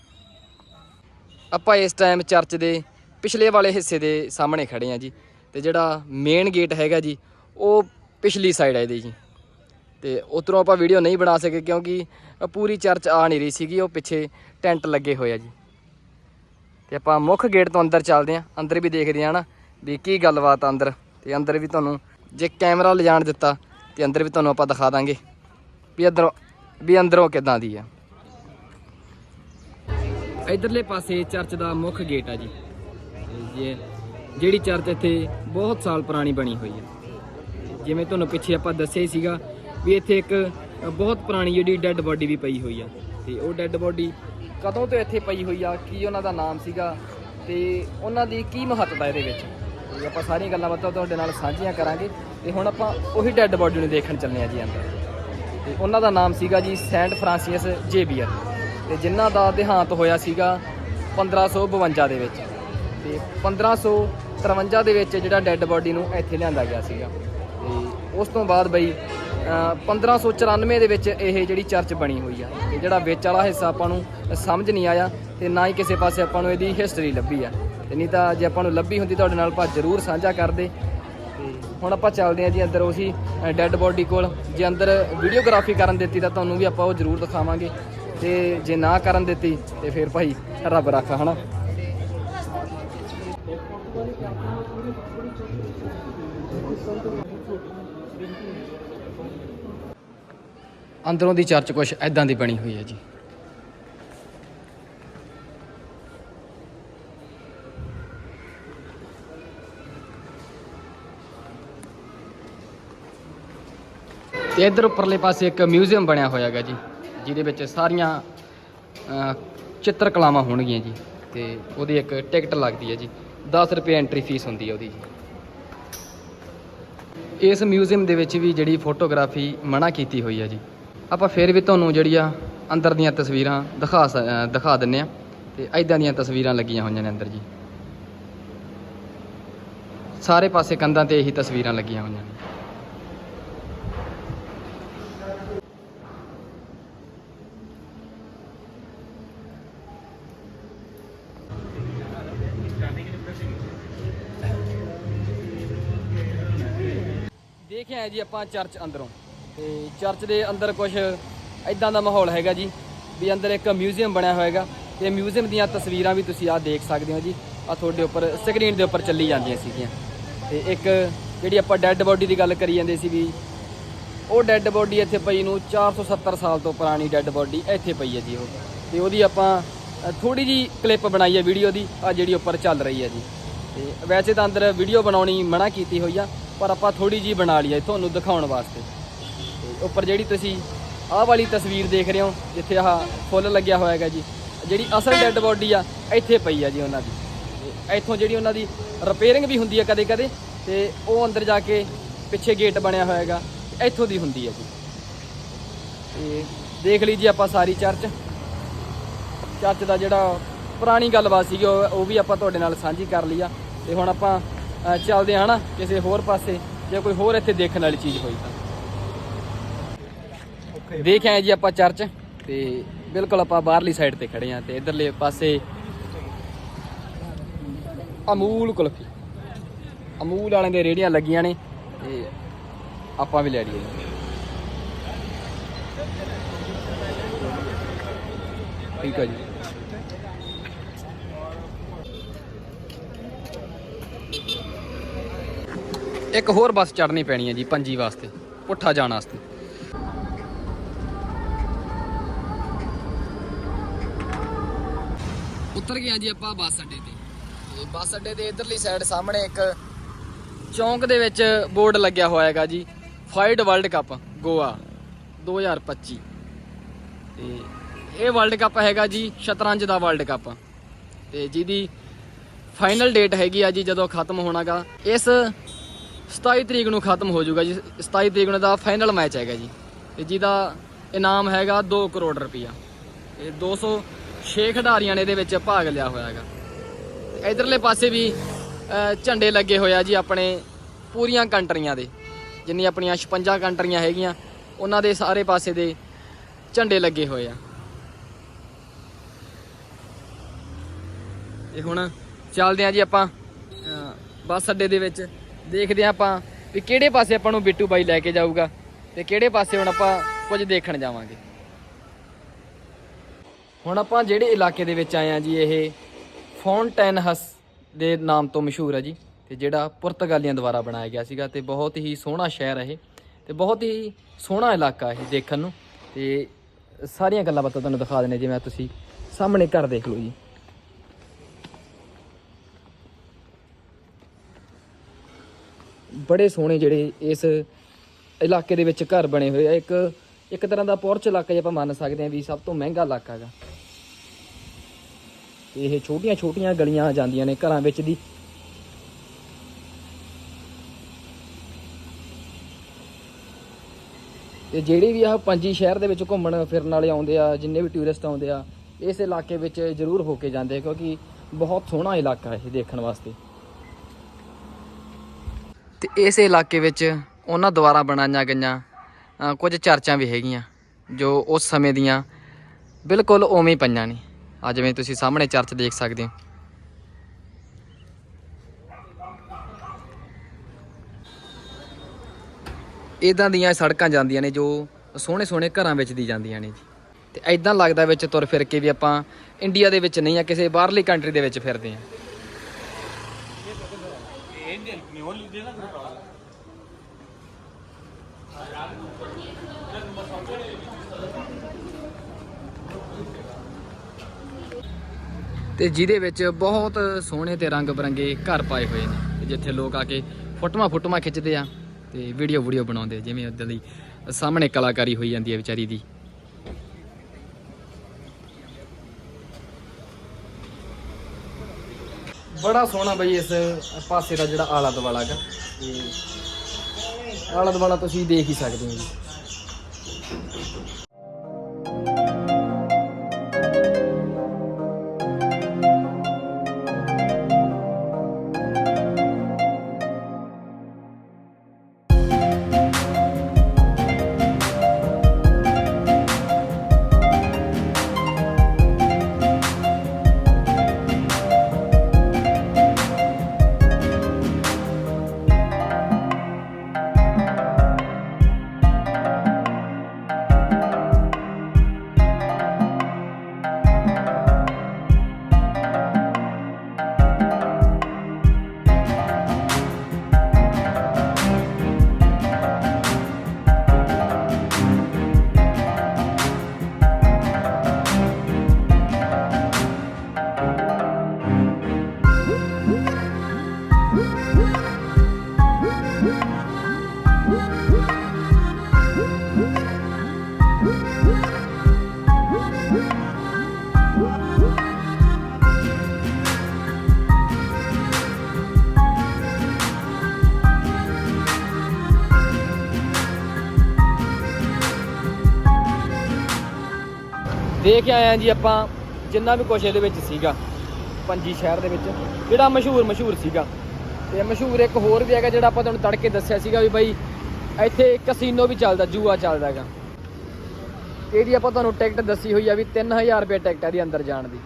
ਆਪਾਂ ਇਸ ਟਾਈਮ ਚਰਚ ਦੇ ਪਿਛਲੇ ਵਾਲੇ ਹਿੱਸੇ ਦੇ ਸਾਹਮਣੇ ਖੜੇ ਆ ਜੀ ਤੇ ਜਿਹੜਾ ਮੇਨ ਗੇਟ ਹੈਗਾ ਜੀ, ਉਹ ਪਿਛਲੀ ਸਾਈਡ ਹੈ ਇਹਦੀ ਜੀ। ਤੇ ਉਧਰੋਂ ਆਪਾਂ ਵੀਡੀਓ ਨਹੀਂ ਬਣਾ ਸਕੇ ਕਿਉਂਕਿ ਪੂਰੀ ਚਰਚ ਆ ਨਹੀਂ ਰਹੀ ਸੀਗੀ, ਉਹ ਪਿੱਛੇ ਟੈਂਟ ਲੱਗੇ ਹੋਏ ਆ ਜੀ। ਤੇ ਆਪਾਂ ਮੁੱਖ ਗੇਟ ਤੋਂ ਅੰਦਰ ਚੱਲਦੇ ਆਂ ਅੰਦਰ ਵੀ ਦੇਖਦੇ ਆਂ ਨਾ ਵੀ ਕੀ ਗੱਲਬਾਤ ਆ ਅੰਦਰ। ਤੇ ਅੰਦਰ ਵੀ ਤੁਹਾਨੂੰ ਜੇ ਕੈਮਰਾ ਲਿਜਾਣ ਦਿੱਤਾ, ਤੇ ਅੰਦਰ ਵੀ ਤੁਹਾਨੂੰ ਆਪਾਂ ਦਿਖਾ ਦਾਂਗੇ ਵੀ ਅੰਦਰੋਂ ਵੀ ਅੰਦਰੋਂ ਕਿਦਾਂ ਦੀ ਆ। ਇਧਰਲੇ ਪਾਸੇ ਚਰਚ ਦਾ ਮੁੱਖ ਗੇਟ ਆ ਜੀ। ਜਿਹੜੀ ਚਰਚ ਇੱਥੇ ਬਹੁਤ ਸਾਲ ਪੁਰਾਣੀ ਬਣੀ ਹੋਈ ਆ ਜਿਵੇਂ ਤੁਹਾਨੂੰ ਪਿੱਛੇ ਆਪਾਂ ਦੱਸਿਆ ਹੀ ਸੀਗਾ ਵੀ ਇੱਥੇ ਇੱਕ ਬਹੁਤ ਪੁਰਾਣੀ ਜਿਹੜੀ ਡੈੱਡ ਬੋਡੀ ਵੀ ਪਈ ਹੋਈ ਆ। ਤੇ ਉਹ ਡੈੱਡ ਬੋਡੀ ਕਦੋਂ ਤੋਂ ਇੱਥੇ ਪਈ ਹੋਈ ਆ, ਕੀ ਉਹਨਾਂ ਦਾ ਨਾਮ ਸੀਗਾ ਤੇ ਉਹਨਾਂ ਦੀ ਕੀ ਮਹੱਤਤਾ ਇਹਦੇ ਵਿੱਚ? ਤੇ ਆਪਾਂ ਸਾਰੀਆਂ ਗੱਲਾਂ ਬਾਤਾਂ ਤੁਹਾਡੇ ਨਾਲ ਸਾਂਝੀਆਂ ਕਰਾਂਗੇ ਤੇ ਹੁਣ ਆਪਾਂ ਉਹੀ ਡੈੱਡ ਬੋਡੀ ਨੂੰ ਦੇਖਣ ਚੱਲੇ ਆ ਜੀ ਅੰਦਰ। ਤੇ ਉਹਨਾਂ ਦਾ ਨਾਮ ਸੀਗਾ ਜੀ ਸੈਂਟ ਫ੍ਰਾਂਸਿਸ ਜੇਵੀਅਰ ਤੇ ਜਿਨ੍ਹਾਂ ਦਾ ਦੇਹਾਂਤ ਹੋਇਆ ਸੀਗਾ 1552 ਦੇ ਵਿੱਚ। ਤੇ 1553 ਦੇ ਵਿੱਚ ਜਿਹੜਾ ਡੈੱਡ ਬੋਡੀ ਨੂੰ ਇੱਥੇ ਲਿਆਂਦਾ ਗਿਆ ਸੀਗਾ। ਤੇ ਉਸ ਤੋਂ ਬਾਅਦ ਬਈ ਅ, 1594 ਦੇ ਵਿੱਚ ਇਹ ਜਿਹੜੀ ਚਰਚ ਬਣੀ ਹੋਈ ਆ। ਤੇ ਜਿਹੜਾ ਵਿੱਚ ਵਾਲਾ ਹਿੱਸਾ ਆਪਾਂ ਨੂੰ ਸਮਝ ਨਹੀਂ ਆਇਆ ਤੇ ਨਾ ਹੀ ਕਿਸੇ ਪਾਸੇ ਆਪਾਂ ਨੂੰ ਇਹਦੀ ਹਿਸਟਰੀ ਲੱਭੀ ਆ। ਤੇ ਨਹੀਂ ਤਾਂ ਜੇ ਆਪਾਂ ਨੂੰ ਲੱਭੀ ਹੁੰਦੀ ਤੁਹਾਡੇ ਨਾਲ ਆਪਾਂ ਜ਼ਰੂਰ ਸਾਂਝਾ ਕਰਦੇ ਤੇ ਹੁਣ ਆਪਾਂ ਚੱਲਦੇ ਹਾਂ ਜੀ ਅੰਦਰ ਉਸੇ ਡੈੱਡ ਬੋਡੀ ਕੋਲ। ਜੇ ਅੰਦਰ ਵੀਡੀਓਗ੍ਰਾਫੀ ਕਰਨ ਦਿੱਤੀ ਤਾਂ ਤੁਹਾਨੂੰ ਵੀ ਆਪਾਂ ਉਹ ਜ਼ਰੂਰ ਦਿਖਾਵਾਂਗੇ। ਤੇ ਜੇ ਨਾ ਕਰਨ ਦਿੱਤੀ ਤੇ ਫਿਰ ਭਾਈ ਰੱਬ ਰੱਖਾ, ਹਨਾ? ਅੰਦਰੋਂ ਦੀ ਚਰਚ ਕੁਝ ਐਦਾਂ ਦੀ ਬਣੀ ਹੋਈ ਹੈ ਜੀ। ਤੇ ਇੱਧਰ ਉੱਪਰਲੇ ਪਾਸੇ ਇੱਕ ਮਿਊਜ਼ੀਅਮ ਬਣਿਆ ਹੋਇਆ ਹੈਗਾ ਜੀ। ਜਿਹਦੇ ਵਿੱਚ ਸਾਰੀਆਂ ਚਿੱਤਰ ਕਲਾਵਾਂ ਹੋਣਗੀਆਂ ਜੀ। ਤੇ ਉਹਦੀ ਇੱਕ ਟਿਕਟ ਲੱਗਦੀ ਹੈ ਜੀ। 10 ਰੁਪਏ ਐਂਟਰੀ ਫੀਸ ਹੁੰਦੀ ਹੈ ਉਹਦੀ ਜੀ। ਇਸ ਮਿਊਜ਼ੀਅਮ ਦੇ ਵਿੱਚ ਵੀ ਜਿਹੜੀ ਫੋਟੋਗ੍ਰਾਫੀ ਮਨਾ ਕੀਤੀ ਹੋਈ ਹੈ ਜੀ। ਆਪਾਂ ਫਿਰ ਵੀ ਤੁਹਾਨੂੰ ਜਿਹੜੀ ਆ ਅੰਦਰ ਦੀਆਂ ਤਸਵੀਰਾਂ ਦਿਖਾ ਸ- ਦਿਖਾ ਦਿੰਨੇ ਆ ਤੇ ਐਦਾਂ ਦੀਆਂ ਤਸਵੀਰਾਂ ਲੱਗੀਆਂ ਹੋਈਆਂ ਨੇ ਅੰਦਰ ਜੀ। ਸਾਰੇ ਪਾਸੇ ਕੰਧਾਂ ਤੇ ਇਹੀ ਤਸਵੀਰਾਂ ਲੱਗੀਆਂ ਹੋਈਆਂ ਨੇ। ਦੇਖਿਆ ਜੀ, ਆਪਾਂ ਚਰਚ ਅੰਦਰੋਂ। ਤੇ ਚਰਚ ਦੇ ਅੰਦਰ ਕੁਝ ਇਦਾਂ ਦਾ ਮਾਹੌਲ ਹੈਗਾ ਜੀ, ਵੀ ਅੰਦਰ ਇੱਕ ਮਿਊਜ਼ੀਅਮ ਬਣਿਆ ਹੋਇਆ ਹੈਗਾ ਤੇ ਮਿਊਜ਼ੀਅਮ ਦੀਆਂ ਤਸਵੀਰਾਂ ਵੀ ਤੁਸੀਂ ਆਹ ਦੇਖ ਸਕਦੇ ਹੋ ਜੀ। ਆ ਤੁਹਾਡੇ ਉੱਪਰ, ਸਕਰੀਨ ਦੇ ਉੱਪਰ ਚੱਲੀ ਜਾਂਦੀਆਂ ਸੀਗੀਆਂ। ਤੇ ਇੱਕ ਜਿਹੜੀ ਆਪਾਂ ਡੈੱਡ ਬੋਡੀ ਦੀ ਗੱਲ ਕਰੀ ਜਾਂਦੇ ਸੀ ਵੀ, ਉਹ ਡੈੱਡ ਬੋਡੀ ਇੱਥੇ ਪਈ ਨੂੰ 470 ਸਾਲ ਤੋਂ ਪੁਰਾਣੀ ਡੈੱਡ ਬੋਡੀ ਇੱਥੇ ਪਈ ਹੈ ਜੀ ਉਹ। ਤੇ ਉਹਦੀ ਆਪਾਂ ਥੋੜੀ ਜੀ ਕਲਿੱਪ ਬਣਾਈ ਹੈ ਵੀਡੀਓ ਦੀ ਆ ਜਿਹੜੀ ਉੱਪਰ ਚੱਲ ਰਹੀ ਹੈ ਜੀ। ਤੇ ਵੈਸੇ ਤਾਂ ਅੰਦਰ ਵੀਡੀਓ ਬਣਾਉਣੀ ਮਨਾ ਕੀਤੀ ਹੋਈ ਆ ਪਰ ਆਪਾਂ ਥੋੜੀ ਜੀ ਬਣਾ ਲਈ ਹੈ ਤੁਹਾਨੂੰ ਦਿਖਾਉਣ ਵਾਸਤੇ। ਤੇ ਉੱਪਰ ਜਿਹੜੀ ਤੁਸੀਂ ਆਹ ਵਾਲੀ ਤਸਵੀਰ ਦੇਖ ਰਹੇ ਹੋ, ਜਿੱਥੇ ਆਹ ਫੁੱਲ ਲੱਗਿਆ ਹੋਇਆ ਹੈਗਾ ਜੀ, ਜਿਹੜੀ ਅਸਲ ਡੈੱਡ ਬੋਡੀ ਆ, ਇੱਥੇ ਪਈ ਆ ਜੀ ਉਹਨਾਂ ਦੀ। ਤੇ ਇੱਥੋਂ ਜਿਹੜੀ ਉਹਨਾਂ ਦੀ ਰਿਪੇਅਰਿੰਗ ਵੀ ਹੁੰਦੀ ਆ ਕਦੇ ਕਦੇ ਤੇ ਉਹ ਅੰਦਰ ਜਾ ਕੇ ਪਿੱਛੇ ਗੇਟ ਬਣਿਆ ਹੋਇਆ ਹੈਗਾ ਇੱਥੋਂ ਦੀ ਹੁੰਦੀ ਹੈ ਜੀ। ਤੇ ਦੇਖ ਲਈ ਜੀ ਆਪਾਂ ਸਾਰੀ ਚਰਚ ਚਰਚ ਦਾ ਜਿਹੜਾ ਪੁਰਾਣੀ ਗੱਲਬਾਤ ਸੀਗੀ, ਉਹ ਉਹ ਵੀ ਆਪਾਂ ਤੁਹਾਡੇ ਨਾਲ ਸਾਂਝੀ ਕਰ ਲਈ ਆ। ਤੇ ਹੁਣ ਆਪਾਂ ਚੱਲਦੇ ਹਾਂ ਨਾ ਕਿਸੇ ਹੋਰ ਪਾਸੇ ਜੇ ਕੋਈ ਹੋਰ ਇੱਥੇ ਦੇਖਣ ਵਾਲੀ ਚੀਜ਼ ਹੋਈ ਤਾਂ। ਦੇਖ ਆਏ ਜੀ ਆਪਾਂ ਚਰਚ ਤੇ ਬਿਲਕੁਲ ਆਪਾਂ ਬਾਹਰਲੀ ਸਾਈਡ ਤੇ ਖੜੇ ਆ ਤੇ ਇਧਰਲੇ ਪਾਸੇ ਅਮੂਲ ਕੁਲਫੀ। ਅਮੂਲ ਵਾਲਿਆਂ ਦੇ ਰੇੜੀਆਂ ਲੱਗੀਆਂ ਨੇ ਤੇ ਆਪਾਂ ਵੀ ਲੈ ਲਈਏ। ਠੀਕ ਆ ਜੀ। ਇੱਕ ਹੋਰ ਬੱਸ ਚੜਨੀ ਪੈਣੀ ਹੈ ਜੀ ਪੰਜੀ ਵਾਸਤੇ, ਪੁੱਠਾ ਜਾਣ ਵਾਸਤੇ। ਉਤਰ ਗਿਆ ਜੀ ਆਪਾਂ ਬੱਸ ਅੱਡੇ ਤੇ। ਤੇ ਬੱਸ ਅੱਡੇ ਦੇ ਇਧਰਲੀ ਸਾਈਡ ਸਾਹਮਣੇ ਇੱਕ ਚੌਂਕ ਦੇ ਵਿੱਚ ਬੋਰਡ ਲੱਗਿਆ ਹੋਇਆ ਹੈਗਾ ਜੀ ਫਾਈਡ ਵਰਲਡ ਕੱਪ, ਗੋਆ 2025 ਤੇ ਇਹ ਵਰਲਡ ਕੱਪ ਹੈਗਾ ਜੀ ਸ਼ਤਰੰਜ ਦਾ ਵਰਲਡ ਕੱਪ। ਤੇ ਜਿਹਦੀ ਫਾਈਨਲ ਡੇਟ ਹੈਗੀ ਆ ਜੀ ਜਦੋਂ ਖਤਮ ਹੋਣਾਗਾ। ਇਸ 27 ਤਰੀਕ ਨੂੰ ਖਤਮ ਹੋ ਜਾਊਗਾ ਜੀ। 27 ਤਰੀਕ ਨੂੰ ਦਾ ਫਾਈਨਲ ਮੈਚ ਹੈਗਾ ਜੀ। ਤੇ ਜਿਹਦਾ ਇਨਾਮ ਹੈਗਾ 2 ਕਰੋੜ ਰੁਪਈਆ। ਤੇ 206 ਖਿਡਾਰੀਆਂ ਨੇ ਇਹਦੇ ਵਿੱਚ ਭਾਗ ਲਿਆ ਹੋਇਆ ਹੈਗਾ। ਤੇ ਇਧਰਲੇ ਪਾਸੇ ਵੀ ਝੰਡੇ ਲੱਗੇ ਹੋਇਆ ਜੀ ਆਪਣੇ ਪੂਰੀਆਂ ਕੰਟਰੀਆਂ ਦੇ। ਜਿੰਨੀ ਆਪਣੀਆਂ 56 ਕੰਟਰੀਆਂ ਹੈਗੀਆਂ, ਉਹਨਾਂ ਦੇ ਸਾਰੇ ਪਾਸੇ ਦੇ ਝੰਡੇ ਲੱਗੇ ਹੋਏ ਆ। ਤੇ ਹੁਣ ਚੱਲਦੇ ਆ ਜੀ ਆਪਾਂ ਬੱਸ ਅੱਡੇ ਦੇ ਵਿੱਚ। ਦੇਖਦੇ ਆ ਆਪਾਂ ਵੀ ਕਿਹੜੇ ਪਾਸੇ ਆਪਾਂ ਨੂੰ ਬਿੱਟੂ ਬਾਈ ਲੈ ਕੇ ਜਾਊਗਾ ਤੇ ਕਿਹੜੇ ਪਾਸੇ ਹੁਣ ਆਪਾਂ ਕੁਝ ਦੇਖਣ ਜਾਵਾਂਗੇ। ਹੁਣ ਆਪਾਂ ਜਿਹੜੇ ਇਲਾਕੇ ਦੇ ਵਿੱਚ ਆਏ ਆ ਜੀ, ਇਹ ਫੌਂਟੈਨਹਸ ਦੇ ਨਾਮ ਤੋਂ ਮਸ਼ਹੂਰ ਹੈ ਜੀ, ਤੇ ਜਿਹੜਾ ਪੁਰਤਗਾਲੀਆਂ ਦੁਆਰਾ ਬਣਾਇਆ ਗਿਆ ਸੀਗਾ ਤੇ ਬਹੁਤ ਹੀ ਸੋਹਣਾ ਸ਼ਹਿਰ ਹੈ ਇਹ, ਤੇ ਬਹੁਤ ਹੀ ਸੋਹਣਾ ਇਲਾਕਾ ਇਹ ਦੇਖਣ ਨੂੰ, ਤੇ ਸਾਰੀਆਂ ਗੱਲਾਂ ਬਾਤਾਂ ਤੁਹਾਨੂੰ ਦਿਖਾ ਦਿੰਨੇ ਜਿਵੇਂ ਤੁਸੀਂ ਸਾਹਮਣੇ ਘਰ ਦੇਖ ਲਓ ਜੀ। ਬੜੇ ਸੋਹਣੇ ਜਿਹੜੇ ਇਸ ਇਲਾਕੇ ਦੇ ਵਿੱਚ ਘਰ ਬਣੇ ਹੋਏ ਆ। ਇੱਕ ਇੱਕ ਤਰ੍ਹਾਂ ਦਾ ਪੋਰਚ ਇਲਾਕਾ ਜੇ ਆਪਾਂ ਮੰਨ ਸਕਦੇ ਹਾਂ ਵੀ ਸਭ ਤੋਂ ਮਹਿੰਗਾ ਇਲਾਕਾ ਹੈਗਾ। ਤੇ ਇਹ ਛੋਟੀਆਂ ਛੋਟੀਆਂ ਗਲੀਆਂ ਜਾਂਦੀਆਂ ਨੇ ਘਰਾਂ ਵਿੱਚ ਦੀ। ਤੇ ਜਿਹੜੇ ਵੀ ਆਹ ਪੰਜੀ ਸ਼ਹਿਰ ਦੇ ਵਿੱਚ ਘੁੰਮਣ ਫਿਰਨ ਵਾਲੇ ਆਉਂਦੇ ਆ, ਜਿੰਨੇ ਵੀ ਟੂਰਿਸਟ ਆਉਂਦੇ ਆ, ਇਸ ਇਲਾਕੇ ਵਿੱਚ ਜ਼ਰੂਰ ਹੋ ਕੇ ਜਾਂਦੇ ਆ ਕਿਉਂਕਿ ਬਹੁਤ ਸੋਹਣਾ ਇਲਾਕਾ ਇਹ ਦੇਖਣ ਵਾਸਤੇ। ਤੇ ਇਸ ਇਲਾਕੇ ਵਿੱਚ ਉਹਨਾਂ ਦੁਆਰਾ ਬਣਾਈਆਂ ਗਈਆਂ ਕੁਝ ਚਰਚਾਂ ਵੀ ਹੈਗੀਆਂ ਜੋ ਉਸ ਸਮੇਂ ਦੀਆਂ ਬਿਲਕੁਲ ਉਵੇਂ ਪਈਆਂ ਨੇ। ਆ ਜਿਵੇਂ ਤੁਸੀਂ ਸਾਹਮਣੇ ਚਰਚ ਦੇਖ ਸਕਦੇ ਹੋ। ਇਦਾਂ ਦੀਆਂ ਸੜਕਾਂ ਜਾਂਦੀਆਂ ਨੇ ਜੋ ਸੋਹਣੇ ਸੋਹਣੇ ਘਰਾਂ ਵਿੱਚ ਦੀ ਜਾਂਦੀਆਂ ਨੇ ਜੀ। ਤੇ ਐਦਾਂ ਲੱਗਦਾ ਵਿੱਚ ਤੁਰ ਫਿਰ ਕੇ ਵੀ ਆਪਾਂ ਇੰਡੀਆ ਦੇ ਵਿੱਚ ਨਹੀਂ ਆ, ਕਿਸੇ ਬਾਹਰਲੀ ਕੰਟਰੀ ਦੇ ਵਿੱਚ ਫਿਰਦੇ ਆ। ਤੇ ਜਿਹਦੇ ਵਿੱਚ ਬਹੁਤ ਸੋਹਣੇ ਤੇ ਰੰਗ ਬਰੰਗੇ ਘਰ ਪਾਏ ਹੋਏ ਨੇ ਜਿੱਥੇ ਲੋਕ ਆ ਕੇ ਫੋਟੋਆਂ ਫੋਟੋਆਂ ਖਿੱਚਦੇ ਆ ਤੇ ਵੀਡੀਓ ਵੀਡੀਓ ਬਣਾਉਂਦੇ ਜਿਵੇਂ ਉਦਾਂ ਦੀ ਸਾਹਮਣੇ ਕਲਾਕਾਰੀ ਹੋਈ ਜਾਂਦੀ ਹੈ ਵਿਚਾਰੀ ਦੀ। ਬੜਾ ਸੋਹਣਾ ਬਈ ਇਸ ਪਾਸੇ ਦਾ ਜਿਹੜਾ ਆਲਾ ਦੁਆਲਾ ਹੈਗਾ ਆਲਾ ਦੁਆਲਾ ਤੁਸੀਂ ਦੇਖ ਹੀ ਸਕਦੇ ਹੋ ਜੀ। ਦੇਖ ਆਏ ਆ ਜੀ ਆਪਾਂ, ਜਿੰਨਾ ਵੀ ਕੁਛ ਇਹਦੇ ਵਿੱਚ ਸੀਗਾ ਪੰਜੀ ਸ਼ਹਿਰ ਦੇ ਵਿੱਚ, ਜਿਹੜਾ ਮਸ਼ਹੂਰ ਮਸ਼ਹੂਰ ਸੀਗਾ। ਤੇ ਮਸ਼ਹੂਰ ਇੱਕ ਹੋਰ ਵੀ ਹੈਗਾ ਜਿਹੜਾ ਆਪਾਂ ਤੁਹਾਨੂੰ ਤੜਕੇ ਦੱਸਿਆ ਸੀਗਾ ਵੀ ਬਾਈ, ਇੱਥੇ ਕਸੀਨੋ ਵੀ ਚੱਲਦਾ, ਜੂਆ ਚੱਲਦਾ ਹੈਗਾ। ਇਹਦੀ ਆਪਾਂ ਤੁਹਾਨੂੰ ਟਿਕਟ ਦੱਸੀ ਹੋਈ ਆ ਵੀ 3000 ਰੁਪਏ ਟਿਕਟ ਹੈ ਦੀ ਅੰਦਰ ਜਾਣ ਦੀ।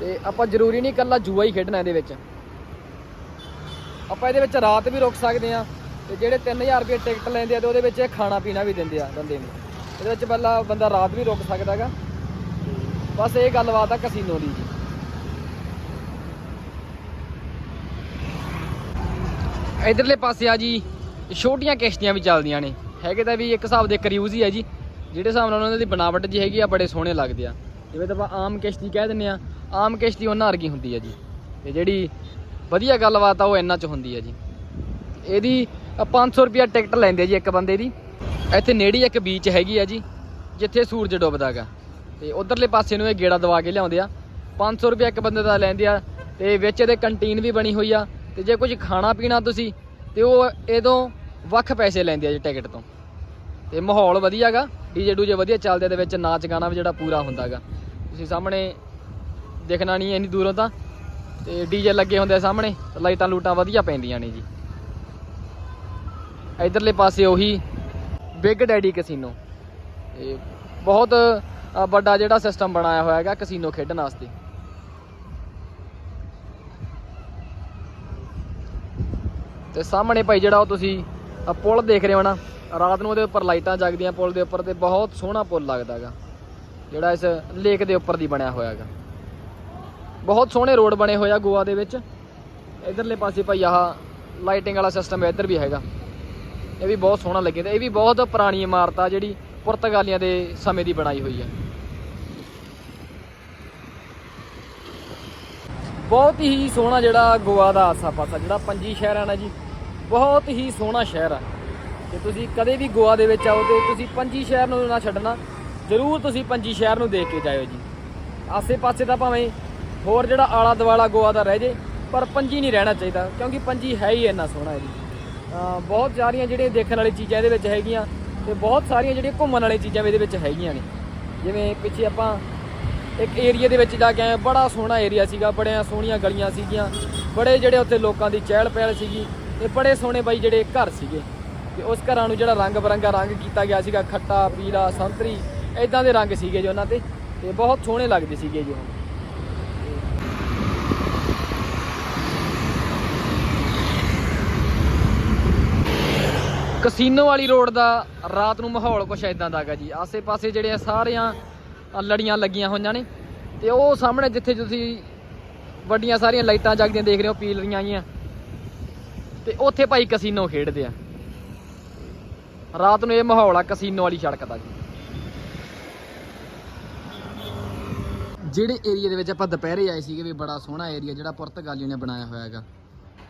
ਤੇ ਆਪਾਂ ਜ਼ਰੂਰੀ ਨਹੀਂ ਇਕੱਲਾ ਜੂਆ ਹੀ ਖੇਡਣਾ ਇਹਦੇ ਵਿੱਚ। ਆਪਾਂ ਇਹਦੇ ਵਿੱਚ ਰਾਤ ਵੀ ਰੁਕ ਸਕਦੇ ਆ ਤੇ ਜਿਹੜੇ 3000 ਰੁਪਏ ਟਿਕਟ ਲੈਂਦੇ ਆ ਤੇ ਉਹਦੇ ਵਿੱਚ ਇਹ ਖਾਣਾ ਪੀਣਾ ਵੀ ਦਿੰਦੇ ਆ ਬੰਦੇ ਨੂੰ। ਇਹਦੇ ਵਿੱਚ ਪਹਿਲਾਂ ਬੰਦਾ ਰਾਤ ਵੀ ਰੁਕ ਸਕਦਾ ਹੈਗਾ। ਬਸ ਇਹ ਗੱਲਬਾਤ ਆ ਕਸੀਨੋ ਦੀ। ਜੀ ਇਧਰਲੇ ਪਾਸੇ ਆ ਜੀ ਛੋਟੀਆਂ ਕਿਸ਼ਤੀਆਂ ਵੀ ਚੱਲਦੀਆਂ ਨੇ। ਹੈਗੇ ਤਾਂ ਵੀ ਇੱਕ ਹਿਸਾਬ ਦੇ ਕਰਿਊਜ਼ ਹੀ ਆ ਜੀ ਜਿਹੜੇ ਹਿਸਾਬ ਨਾਲ ਉਹਨਾਂ ਦੀ ਬਣਾਵਟ ਜੀ ਹੈਗੀ ਆ ਬੜੇ ਸੋਹਣੇ ਲੱਗਦੇ ਆ। ਜਿਵੇਂ ਤਾਂ ਆਪਾਂ ਆਮ ਕਿਸ਼ਤੀ ਕਹਿ ਦਿੰਨੇ ਆ ਆਮ ਕਿਸ਼ਤੀ ਉਹਨਾਂ ਵਰਗੀ ਹੁੰਦੀ ਆ ਜੀ। ਤੇ ਜਿਹੜੀ ਵਧੀਆ ਗੱਲਬਾਤ ਆ ਉਹ ਇੰਨਾ ਚ ਹੁੰਦੀ ਆ ਜੀ। ਇਹਦੀ ਅ, 500 ਰੁਪਿਆ ਟਿਕਟ ਲੈਂਦੇ ਆ ਜੀ ਇੱਕ ਬੰਦੇ ਦੀ। ਇੱਥੇ ਨੇੜੀ ਇੱਕ ਬੀਚ ਹੈਗੀ ਆ ਜੀ ਜਿੱਥੇ ਸੂਰਜ ਡੁੱਬਦਾਗਾ ਤੇ ਉਧਰਲੇ ਪਾਸੇ ਨੂੰ ਇਹ ਗੇੜਾ ਦਵਾ ਕੇ ਲਿਆਉਂਦੇ ਆ। 500 ਰੁਪਏ ਇੱਕ ਬੰਦੇ ਦਾ ਲੈਂਦੇ ਆ ਤੇ ਵਿੱਚ ਇਹਦੇ ਕੰਟੀਨ ਵੀ ਬਣੀ ਹੋਈ ਆ ਤੇ ਜੇ ਕੁਝ ਖਾਣਾ ਪੀਣਾ ਤੁਸੀਂ ਤੇ ਉਹ ਇਹਦੋਂ ਵੱਖ ਪੈਸੇ ਲੈਂਦੇ ਆ ਜੀ ਟਿਕਟ ਤੋਂ। ਤੇ ਮਾਹੌਲ ਵਧੀਆਗਾ, ਡੀਜੇ ਡੂਜੇ ਵਧੀਆ ਚੱਲਦੇ ਆ ਦੇ ਵਿੱਚ ਨਾਚ ਗਾਣਾ ਵੀ ਜਿਹੜਾ ਪੂਰਾ ਹੁੰਦਾਗਾ। ਤੁਸੀਂ ਸਾਹਮਣੇ ਦੇਖਣਾ ਨਹੀਂ, ਇੰਨੀ ਦੂਰੋਂ ਤਾਂ। ਤੇ ਡੀਜੇ ਲੱਗੇ ਹੁੰਦੇ ਸਾਹਮਣੇ ਲਾਈਟਾਂ ਲੂਟਾਂ ਵਧੀਆ ਪੈਂਦੀਆਂ ਨੇ ਜੀ। ਇਧਰਲੇ ਪਾਸੇ ਉਹੀ ਬਿਗ ਡੈਡੀ ਕਸੀਨੋ ਇਹ ਬਹੁਤ ਵੱਡਾ ਜਿਹੜਾ ਸਿਸਟਮ ਬਣਾਇਆ ਹੋਇਆ ਹੈਗਾ ਕਸੀਨੋ ਖੇਡਣ ਵਾਸਤੇ। ਤੇ ਸਾਹਮਣੇ ਭਾਈ ਜਿਹੜਾ ਉਹ ਤੁਸੀਂ ਪੁਲ ਦੇਖ ਰਹੇ ਹੋ ਨਾ, ਰਾਤ ਨੂੰ ਉਹਦੇ ਉੱਪਰ ਲਾਈਟਾਂ ਜਗਦੀਆਂ ਪੁਲ ਦੇ ਉੱਪਰ ਤੇ ਬਹੁਤ ਸੋਹਣਾ ਪੁਲ ਲੱਗਦਾ ਹੈਗਾ। ਜਿਹੜਾ ਇਸ ਲੇਕ ਦੇ ਉੱਪਰ ਦੀ ਬਣਿਆ ਹੋਇਆ ਹੈਗਾ। ਬਹੁਤ ਸੋਹਣੇ ਰੋਡ ਬਣੇ ਹੋਏ ਆ ਗੋਆ ਦੇ ਵਿੱਚ। ਇਧਰਲੇ ਪਾਸੇ ਭਾਈ ਆਹ ਲਾਈਟਿੰਗ ਵਾਲਾ ਸਿਸਟਮ ਇੱਧਰ ਵੀ ਹੈਗਾ। ਇਹ ਵੀ ਬਹੁਤ ਸੋਹਣਾ ਲੱਗਿਆ ਤੇ ਇਹ ਵੀ ਬਹੁਤ ਪੁਰਾਣੀ ਇਮਾਰਤ ਆ ਜਿਹੜੀ ਪੁਰਤਗਾਲੀਆਂ ਦੇ ਸਮੇਂ ਦੀ ਬਣਾਈ ਹੋਈ ਹੈ। ਬਹੁਤ ਹੀ ਸੋਹਣਾ ਜਿਹੜਾ ਗੋਆ ਦਾ ਆਸਾ-ਪਾਸਾ ਜਿਹੜਾ ਪੰਜੀ ਸ਼ਹਿਰ ਆ ਨਾ ਜੀ, ਬਹੁਤ ਹੀ ਸੋਹਣਾ ਸ਼ਹਿਰ ਆ। ਤੇ ਤੁਸੀਂ ਕਦੇ ਵੀ ਗੋਆ ਦੇ ਵਿੱਚ ਆਓ ਤੇ ਤੁਸੀਂ ਪੰਜੀ ਸ਼ਹਿਰ ਨੂੰ ਨਾ ਛੱਡਣਾ, ਜ਼ਰੂਰ ਤੁਸੀਂ ਪੰਜੀ ਸ਼ਹਿਰ ਨੂੰ ਦੇਖ ਕੇ ਜਾਇਓ ਜੀ। ਆਸੇ-ਪਾਸੇ ਤਾਂ ਭਾਵੇਂ ਹੋਰ ਜਿਹੜਾ ਆਲਾ ਦੁਆਲਾ ਗੋਆ ਦਾ ਰਹਿ ਜੇ, ਪਰ ਪੰਜੀ ਨਹੀਂ ਰਹਿਣਾ ਚਾਹੀਦਾ, ਕਿਉਂਕਿ ਪੰਜੀ ਹੈ ਹੀ ਇੰਨਾ ਸੋਹਣਾ ਹੈ ਜੀ। ਬਹੁਤ ਸਾਰੀਆਂ ਜਿਹੜੀਆਂ ਦੇਖਣ ਵਾਲੀ ਚੀਜ਼ਾਂ ਇਹਦੇ ਵਿੱਚ ਹੈਗੀਆਂ ਤੇ ਬਹੁਤ ਸਾਰੀਆਂ ਜਿਹੜੀਆਂ ਘੁੰਮਣ ਵਾਲੀਆਂ ਚੀਜ਼ਾਂ ਵੀ ਇਹਦੇ ਵਿੱਚ ਹੈਗੀਆਂ ਨੇ। ਜਿਵੇਂ ਪਿੱਛੇ ਆਪਾਂ ਇੱਕ ਏਰੀਆ ਦੇ ਵਿੱਚ ਜਾ ਕੇ ਆਏ ਬੜਾ ਸੋਹਣਾ ਏਰੀਆ ਸੀਗਾ, ਬੜੀਆਂ ਸੋਹਣੀਆਂ ਗਲੀਆਂ ਸੀਗੀਆਂ। ਬੜੇ ਜਿਹੜੇ ਉੱਥੇ ਲੋਕਾਂ ਦੀ ਚਹਿਲ ਪਹਿਲ ਸੀਗੀ ਤੇ ਬੜੇ ਸੋਹਣੇ ਬਾਈ ਜਿਹੜੇ ਘਰ ਸੀਗੇ। ਤੇ ਉਸ ਘਰਾਂ ਨੂੰ ਜਿਹੜਾ ਰੰਗ ਬਰੰਗਾ ਰੰਗ ਕੀਤਾ ਗਿਆ ਸੀਗਾ, ਖੱਟਾ, ਪੀਲਾ, ਸੰਤਰੀ ਇਦਾਂ ਦੇ ਰੰਗ ਸੀਗੇ ਜੀ ਉਹਨਾਂ ਤੇ। ਤੇ ਬਹੁਤ ਸੋਹਣੇ ਲੱਗਦੇ ਸੀਗੇ ਜੀ ਉਹ। ਕਸੀਨੋ ਵਾਲੀ ਰੋਡ ਦਾ ਰਾਤ ਨੂੰ ਮਾਹੌਲ ਕੁਛ ਇਦਾਂ ਦਾ ਹੈਗਾ ਜੀ। ਆਸੇ-ਪਾਸੇ ਜਿਹੜੇ ਆ ਸਾਰਿਆਂ ਲੜੀਆਂ ਲੱਗੀਆਂ ਹੋਈਆਂ ਨੇ। ਤੇ ਉਹ ਸਾਹਮਣੇ ਜਿੱਥੇ ਤੁਸੀਂ ਵੱਡੀਆਂ ਸਾਰੀਆਂ ਲਾਈਟਾਂ ਜਗਦੀਆਂ ਦੇਖ ਰਹੇ ਹੋ ਪੀਲ ਰਹੀਆਂ ਆਈਆਂ ਤੇ ਉੱਥੇ ਭਾਈ ਕਸੀਨੋ ਖੇਡਦੇ ਆ। ਰਾਤ ਨੂੰ ਇਹ ਮਾਹੌਲ ਆ, ਕਸੀਨੋ ਵਾਲੀ ਸੜਕ ਦਾ ਜੀ। ਜਿਹੜੇ ਏਰੀਆ ਦੇ ਵਿੱਚ ਆਪਾਂ ਦੁਪਹਿਰੇ ਆਏ ਸੀਗੇ ਵੀ ਬੜਾ ਸੋਹਣਾ ਏਰੀਆ, ਜਿਹੜਾ ਪੁਰਤਗਾਲੀ ਨੇ ਬਣਾਇਆ ਹੋਇਆ ਹੈਗਾ।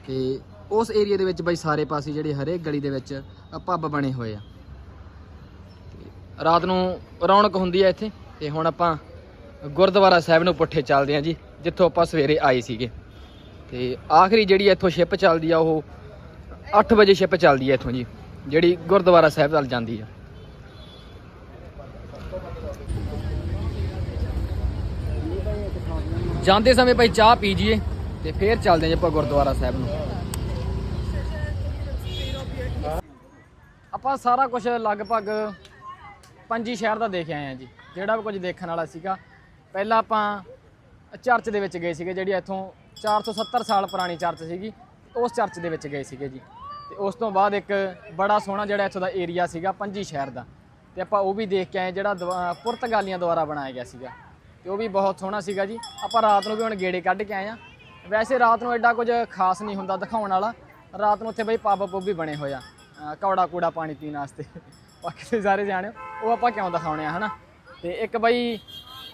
ਤੇ ਉਸ ਏਰੀਆ ਦੇ ਵਿੱਚ ਬਈ ਸਾਰੇ ਪਾਸੇ ਜਿਹੜੇ ਹਰੇਕ ਗਲੀ ਦੇ ਵਿੱਚ ਪੱਬ ਬਣੇ ਹੋਏ ਆ। ਰਾਤ ਨੂੰ ਰੌਣਕ ਹੁੰਦੀ ਆ ਇੱਥੇ। ਤੇ ਹੁਣ ਆਪਾਂ ਗੁਰਦੁਆਰਾ ਸਾਹਿਬ ਨੂੰ ਪੁੱਠੇ ਚੱਲਦੇ ਆ ਜੀ, ਜਿੱਥੋਂ ਆਪਾਂ ਸਵੇਰੇ ਆਏ ਸੀਗੇ। ਤੇ ਆਖਰੀ ਜਿਹੜੀ ਇੱਥੋਂ ਸ਼ਿਪ ਚੱਲਦੀ ਆ, ਉਹ 8 ਵਜੇ ਸ਼ਿਪ ਚੱਲਦੀ ਆ ਇੱਥੋਂ ਜੀ, ਜਿਹੜੀ ਗੁਰਦੁਆਰਾ ਸਾਹਿਬ ਵੱਲ ਜਾਂਦੀ ਆ। ਜਾਂਦੇ ਸਮੇਂ ਭਾਈ ਚਾਹ ਪੀ ਜੀਏ ਤੇ ਫੇਰ ਚੱਲਦੇ ਹਾਂ ਜੀ ਆਪਾਂ ਗੁਰਦੁਆਰਾ ਸਾਹਿਬ ਨੂੰ। ਆਪਾਂ ਸਾਰਾ ਕੁਝ ਲਗਭਗ ਪੰਜੀ ਸ਼ਹਿਰ ਦਾ ਦੇਖ ਆਏ ਆ ਜੀ। ਜਿਹੜਾ ਵੀ ਕੁਝ ਦੇਖਣ ਵਾਲਾ ਸੀਗਾ। ਪਹਿਲਾਂ ਆਪਾਂ ਚਰਚ ਦੇ ਵਿੱਚ ਗਏ ਸੀਗੇ, ਜਿਹੜੀ ਇੱਥੋਂ 470 ਸਾਲ ਪੁਰਾਣੀ ਚਰਚ ਸੀਗੀ, ਉਸ ਚਰਚ ਦੇ ਵਿੱਚ ਗਏ ਸੀਗੇ ਜੀ। ਤੇ ਉਸ ਤੋਂ ਬਾਅਦ ਇੱਕ ਬੜਾ ਸੋਹਣਾ ਜਿਹੜਾ ਇੱਥੋਂ ਦਾ ਏਰੀਆ ਸੀਗਾ, ਪੰਜੀ ਸ਼ਹਿਰ ਦਾ। ਤੇ ਆਪਾਂ ਉਹ ਵੀ ਦੇਖ ਕੇ ਆਏ, ਜਿਹੜਾ ਦੁਆ- ਪੁਰਤਗਾਲੀਆਂ ਦੁਆਰਾ ਬਣਾਇਆ ਗਿਆ ਸੀਗਾ। ਤੇ ਉਹ ਵੀ ਬਹੁਤ ਸੋਹਣਾ ਸੀਗਾ ਜੀ। ਆਪਾਂ ਰਾਤ ਨੂੰ ਵੀ ਹੁਣ ਗੇੜੇ ਕੱਢ ਕੇ ਆਏ ਆ ਵੈਸੇ ਰਾਤ ਨੂੰ ਐਡਾ ਕੁਝ ਖਾਸ ਨਹੀਂ ਹੁੰਦਾ ਦਿਖਾਉਣ ਵਾਲਾ। ਰਾਤ ਨੂੰ ਉੱਥੇ ਬਈ ਪੱਬ ਪੁੱਬ ਵੀ ਬਣੇ ਹੋਏ ਆ। ਕੌੜਾ ਕੂੜਾ ਪਾਣੀ ਪੀਣ ਵਾਸਤੇ। ਬਾਕੀ ਤੁਸੀਂ ਸਾਰੇ ਜਾਣਿਓ ਉਹ ਆਪਾਂ ਕਿਉਂ ਦਿਖਾਉਣੇ ਆ, ਹਨਾ? ਤੇ ਇੱਕ ਬਈ